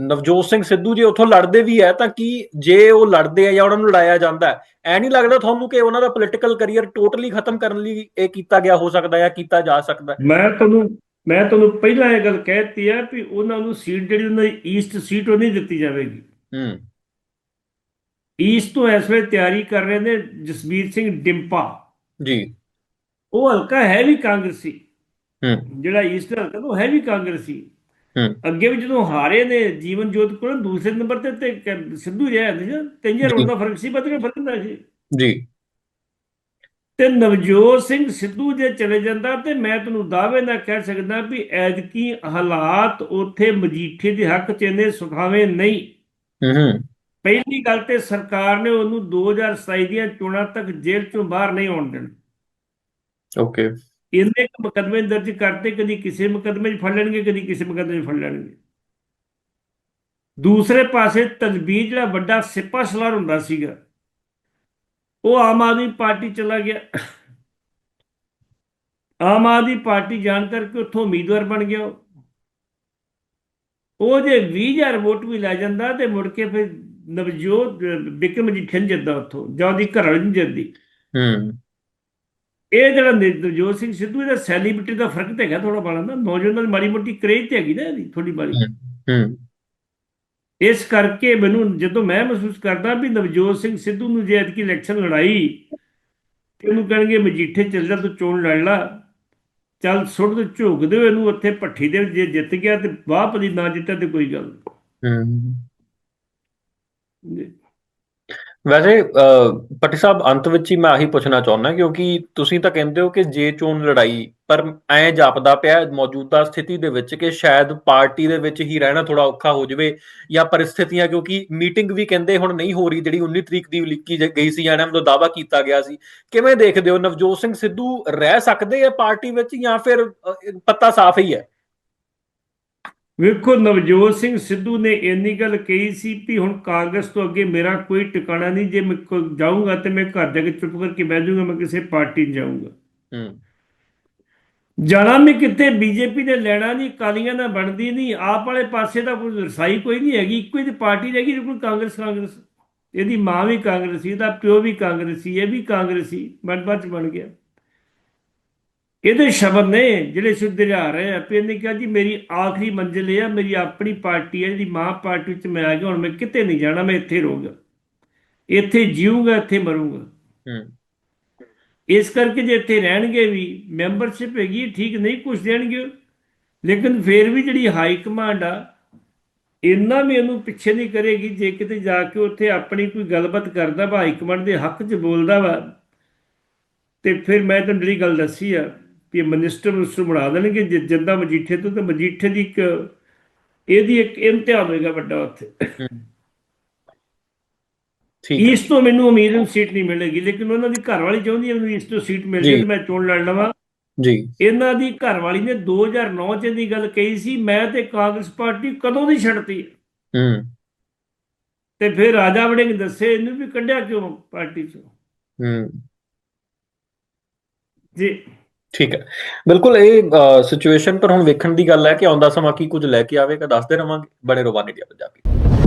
ਨਵਜੋਤ ਸਿੰਘ ਸਿੱਧੂ ਜੇ ਉੱਥੋਂ ਲੜਦੇ ਵੀ ਹੈ ਤਾਂ ਕੀ ਜੇ ਉਹ ਲੜਦੇ ਆ ਜਾਂ ਉਹਨਾਂ ਨੂੰ ਲੜਾਇਆ ਜਾਂਦਾ ਐ ਨਹੀਂ ਲੱਗਦਾ ਤੁਹਾਨੂੰ ਕਿ ਉਹਨਾਂ ਦਾ ਪੋਲਿਟੀਕਲ ਕੈਰੀਅਰ ਟੋਟਲੀ ਖਤਮ ਕਰਨ ਲਈ ਇਹ ਕੀਤਾ ਗਿਆ ਹੋ ਸਕਦਾ ਹੈ ਜਾਂ ਕੀਤਾ ਜਾ ਸਕਦਾ ਮੈਂ ਤੁਹਾਨੂੰ ਮੈਂ ਤੁਹਾਨੂੰ ਪਹਿਲਾਂ ਇਹ ਗੱਲ ਕਹਿਤੀ ਹੈ ਵੀ ਉਹਨਾਂ ਨੂੰ ਸੀਟ ਜਿਹੜੀ ਉਹਨਾਂ ਦੀ ਈਸਟ ਸੀਟ ਉਹ ਨਹੀਂ ਦਿੱਤੀ ਜਾਵੇਗੀ। ਹੂੰ। ਈਸਟ ਤੋਂ ਇਸ ਵੇਲੇ ਤਿਆਰੀ ਕਰ ਰਹੇ ਨੇ ਜਸਬੀਰ ਸਿੰਘ ਡਿੰਪਾ। ਜੀ। ਉਹ ਹਲਕਾ ਹੈ ਵੀ ਕਾਂਗਰਸੀ। ਹੂੰ। ਜਿਹੜਾ ਈਸਟ ਹਲਕਾ ਉਹ ਹੈ ਵੀ ਕਾਂਗਰਸੀ। ਅੱਗੇ ਵੀ ਜਦੋਂ ਹਾਰੇ ਨੇ ਜੀਵਨ ਜੋਤ ਕੋਲ ਦੂਸਰੇ ਨੰਬਰ ਤੇ ਤੇ ਸਿੱਧੂ ਰਿਹਾ ਨਹੀਂ ਜਾਂ। ਤਿੰਨ ਰੋਡ ਦਾ ਫ਼ਰਕ ਸੀ ਬਦਲ ਫ਼ਰਕ ਹੁੰਦਾ ਸੀ। ਜੀ। ਤੇ ਨਵਜੋਤ ਸਿੰਘ ਸਿੱਧੂ ਜੇ ਚਲੇ ਜਾਂਦਾ ਤੇ ਮੈਂ ਤੁਹਾਨੂੰ ਦਾਅਵੇ ਨਾਲ ਕਹਿ ਸਕਦਾ ਵੀ ਐਤਕੀ ਹਾਲਾਤ ਉੱਥੇ ਮਜੀਠੇ ਦੇ ਹੱਕ ਚ ਇੰਨੇ ਸੁਖਾਵੇਂ ਨਹੀਂ। ਹੂੰ ਪਹਿਲੀ ਗੱਲ ਤੇ ਸਰਕਾਰ ਨੇ ਉਹਨੂੰ 2027 ਦੀਆਂ ਚੋਣਾਂ ਤੱਕ ਜੇਲ੍ਹ ਚੋਂ ਬਾਹਰ ਨਹੀਂ ਆਉਣ ਦੇਣਾ। ਓਕੇ। ਇੰਨੇ ਕੁ ਮੁਕੱਦਮੇ ਦਰਜ ਕਰਤੇ, ਕਦੀ ਕਿਸੇ ਮੁਕੱਦਮੇ 'ਚ ਫੜ ਲੈਣਗੇ, ਕਦੀ ਕਿਸੇ ਮੁਕੱਦਮੇ 'ਚ ਫੜ ਲੈਣਗੇ। ਦੂਸਰੇ ਪਾਸੇ ਤਜਬੀਰ ਜਿਹੜਾ ਵੱਡਾ ਸਿਪਾ ਸਲਾਰ ਹੁੰਦਾ ਸੀਗਾ, ਉਹ ਆਮ ਆਦਮੀ ਪਾਰਟੀ ਚਲਾ ਗਿਆ। ਆਮ ਆਦਮੀ ਪਾਰਟੀ ਜਾਣ ਕਰਕੇ ਉੱਥੋਂ ਉਮੀਦਵਾਰ ਬਣ ਗਿਆ ਉਹ। ਉਹ ਜੇ 20000 ਵੋਟ ਵੀ ਲੈ ਜਾਂਦਾ ਤੇ ਮੁੜ ਕੇ ਫਿਰ ਨਵਜੋਤ ਬਿਕਰਮ ਜੀ ਠੰਨ ਜਿੱਦਾ ਉੱਥੋਂ, ਜਾਂ ਉਹਦੀ ਘਰ ਵਾਲੀ ਨਹੀਂ ਜਿੱਦੀ ਹੂੰ। ਇਹ ਜਿਹੜਾ ਨਵਜੋਤ ਸਿੰਘ ਸਿੱਧੂ ਇਹਦਾ ਸੈਲੀਬ੍ਰਿਟੀ ਦਾ ਫ਼ਰਕ ਤੇ ਹੈਗਾ ਥੋੜਾ ਬੜਾ ਨਾ। ਨੌਜਵਾਨਾਂ ਦੀ ਮਾੜੀ ਮੋਟੀ ਕਰੇਜ ਤੇ ਹੈਗੀ ਨਾ ਇਹਦੀ ਥੋੜੀ ਬਾਰੀ ਹੂੰ ਇਸ ਕਰਕੇ ਮੈਨੂੰ ਜਦੋਂ ਮੈਂ ਮਹਿਸੂਸ ਕਰਦਾ ਵੀ ਨਵਜੋਤ ਸਿੰਘ ਸਿੱਧੂ ਨੂੰ ਜੇ ਐਤਕੀ ਇਲੈਕਸ਼ਨ ਲੜਾਈ ਤੇ ਉਹਨੂੰ ਕਹਿਣਗੇ ਮਜੀਠੇ ਚੱਲ ਜਾ ਤੂੰ ਚੋਣ ਲੜ ਲਾ। ਚੱਲ ਸੁੱਟ ਤੇ ਝੋਕ ਦਿਓ ਇਹਨੂੰ ਉੱਥੇ ਪੱਠੀ ਦੇ ਜੇ ਜਿੱਤ ਗਿਆ ਤੇ ਵਾਹ ਭਲੀ ਨਾ ਜਿੱਤਿਆ ਤੇ ਕੋਈ ਗੱਲ ਹੂੰ। ਵੈਸੇ ਅਹ, ਪੱਟੀ ਸਾਹਿਬ ਅੰਤ ਵਿੱਚ ਹੀ ਮੈਂ ਆਹੀ ਪੁੱਛਣਾ ਚਾਹੁੰਦਾ ਕਿਉਂਕਿ ਤੁਸੀਂ ਤਾਂ ਕਹਿੰਦੇ ਹੋ ਕਿ ਜੇ ਚੋਣ ਲੜਾਈ ਪਰ ਐ ਜਾਪਦਾ ਪਿਆ ਮੌਜੂਦਾ ਸਥਿਤੀ ਦੇ ਵਿੱਚ ਕਿ ਸ਼ਾਇਦ ਪਾਰਟੀ ਦੇ ਵਿੱਚ ਹੀ ਰਹਿਣਾ ਥੋੜਾ ਔਖਾ ਹੋ ਜਾਵੇ ਜਾਂ ਪਰਿਸਥਿਤੀਆਂ ਕਿਉਂਕਿ ਮੀਟਿੰਗ ਵੀ ਕਹਿੰਦੇ ਹੁਣ ਨਹੀਂ ਹੋ ਰਹੀ ਜਿਹੜੀ 19 ਤਰੀਕ ਦੀ ਉਲੀਕੀ ਗਈ ਸੀ ਜਾਂ ਵੱਲੋਂ ਦਾਵਾ ਕੀਤਾ ਗਿਆ ਸੀ। ਕਿਵੇਂ ਦੇਖਦੇ ਹੋ? ਨਵਜੋਤ ਸਿੰਘ ਸਿੱਧੂ ਰਹਿ ਸਕਦੇ ਆ ਪਾਰਟੀ ਵਿੱਚ ਜਾਂ ਫਿਰ ਪੱਤਾ ਸਾਫ਼ ਹੀ ਹੈ? ਵੇਖੋ ਨਵਜੋਤ ਸਿੰਘ ਸਿੱਧੂ ਨੇ ਇੰਨੀ ਗੱਲ ਕਹੀ ਸੀ ਵੀ ਹੁਣ ਕਾਂਗਰਸ ਤੋਂ ਅੱਗੇ ਮੇਰਾ ਕੋਈ ਟਿਕਾਣਾ ਨਹੀਂ ਜੇ ਮੈਂ ਜਾਊਂਗਾ ਤੇ ਮੈਂ ਘਰ ਜਾ ਕੇ ਚੁੱਪ ਕਰਕੇ ਬਹਿ ਜਾਊਂਗਾ ਮੈਂ ਕਿਸੇ ਪਾਰਟੀ 'ਚ ਜਾਊਂਗਾ। ਹੂੰ। ਜਾਣਾ ਮੈਂ ਕਿੱਥੇ ਬੀਜੇਪੀ ਨੇ ਲੈਣਾ ਨਹੀਂ ਕਾਲੀਆਂ ਨਾਲ ਬਣਦੀ ਨਹੀਂ ਆਪ ਵਾਲੇ ਪਾਸੇ ਦਾ ਕੋਈ ਰਸਾਈ ਕੋਈ ਨਹੀਂ ਹੈਗੀ ਇੱਕੋ ਹੀ ਤੇ ਪਾਰਟੀ ਰਹਿ ਗਈ ਜਿਹੜੀ ਕਾਂਗਰਸ ਕਾਂਗਰਸ। ਇਹਦੀ ਮਾਂ ਵੀ ਕਾਂਗਰਸੀ ਇਹਦਾ ਪਿਓ ਵੀ ਕਾਂਗਰਸੀ ਇਹ ਵੀ ਕਾਂਗਰਸੀ ਮਨਪਾਚ ਬਣ ਗਿਆ। ਇਹਦੇ ਸ਼ਬਦ ਨੇ ਜਿਹੜੇ ਸੁਧਰਿਆ ਰਹੇ ਆ ਵੀ ਇਹਨੇ ਕਿਹਾ ਜੀ ਮੇਰੀ ਆਖਰੀ ਮੰਜ਼ਿਲ ਇਹ ਆ ਮੇਰੀ ਆਪਣੀ ਪਾਰਟੀ ਹੈ ਜਿਹੜੀ ਮਾਂ ਪਾਰਟੀ ਵਿੱਚ ਮੈਂ ਆ ਗਿਆ ਹੁਣ ਮੈਂ ਕਿਤੇ ਨਹੀਂ ਜਾਣਾ ਮੈਂ ਇੱਥੇ ਰਹੂੰਗਾ। ਇੱਥੇ ਜੀਊਂਗਾ ਇੱਥੇ ਮਰੂੰਗਾ। ਹੂੰ। ਇਸ ਕਰਕੇ ਜੇ ਇੱਥੇ ਰਹਿਣਗੇ ਵੀ ਮੈਂਬਰਸ਼ਿਪ ਹੈਗੀ ਠੀਕ ਨਹੀਂ ਕੁਝ ਦੇਣਗੇ ਲੇਕਿਨ ਫਿਰ ਵੀ ਜਿਹੜੀ ਹਾਈ ਕਮਾਂਡ ਆ ਇੰਨਾ ਵੀ ਇਹਨੂੰ ਪਿੱਛੇ ਨਹੀਂ ਕਰੇਗੀ ਜੇ ਕਿਤੇ ਜਾ ਕੇ ਉੱਥੇ ਆਪਣੀ ਕੋਈ ਗੱਲਬਾਤ ਕਰਦਾ ਵਾ ਹਾਈ ਕਮਾਂਡ ਦੇ ਹੱਕ 'ਚ ਬੋਲਦਾ ਵਾ ਤੇ ਫਿਰ ਮੈਂ ਤੁਹਾਨੂੰ ਜਿਹੜੀ ਗੱਲ ਦੱਸੀ ਆ ਵੀ ਮਿਨਿਸਟਰ ਮਿਨਿਸਟਰ ਬਣਾ ਦੇਣਗੇ ਜਿ- ਜਿੱਦਾਂ ਮਜੀਠੇ ਤੋਂ ਤੇ ਮਜੀਠੇ ਦੀ ਇੱਕ ਇਹਦੀ ਇੱਕ ਇਮਤਿਹਾਨ ਹੋਏਗਾ ਵੱਡਾ ਉੱਥੇ। ਠੀਕ ਇਸ ਤੋਂ ਮੈਨੂੰ ਉਮੀਦ ਹੈ ਸੀਟ ਨਹੀਂ ਮਿਲੇਗੀ ਲੇਕਿਨ ਉਹਨਾਂ ਦੀ ਘਰ ਵਾਲੀ ਚਾਹੁੰਦੀ ਹੈ ਮੈਨੂੰ ਇਸ ਤੋਂ ਸੀਟ ਮਿਲ ਜੀ। ਮੈਂ ਚੋਣ ਲੜ ਲਵਾਂ। ਜੀ। ਇਹਨਾਂ ਦੀ ਘਰ ਵਾਲੀ ਨੇ 2009 ਚ ਦੀ ਗੱਲ ਕਹੀ ਸੀ ਮੈਂ ਤੇ ਕਾਂਗਰਸ ਪਾਰਟੀ ਕਦੋਂ ਦੀ ਛੱਡਤੀ ਹੈ। ਹੂੰ। ਤੇ ਫਿਰ ਰਾਜਾ ਵੜਿੰਗ ਦੱਸੇ ਇਹਨੂੰ ਵੀ ਕੱਢਿਆ ਕਿਉਂ ਪਾਰਟੀ ਚੋਂ? ਹੂੰ। ਜੀ। ਠੀਕ ਹੈ। ਬਿਲਕੁਲ ਇਹ ਸਿਚੁਏਸ਼ਨ ਪਰ ਹੁਣ ਵੇਖਣ ਦੀ ਗੱਲ ਹੈ ਕਿ ਆਉਂਦਾ ਸਮਾਂ ਕੀ ਕੁਝ ਲੈ ਕੇ ਆਵੇਗਾ, ਦੱਸਦੇ ਰਵਾਂਗੇ। ਬਣੇ ਰਵਾਨੇ ਦੀ ਪੰਜਾਬੀ।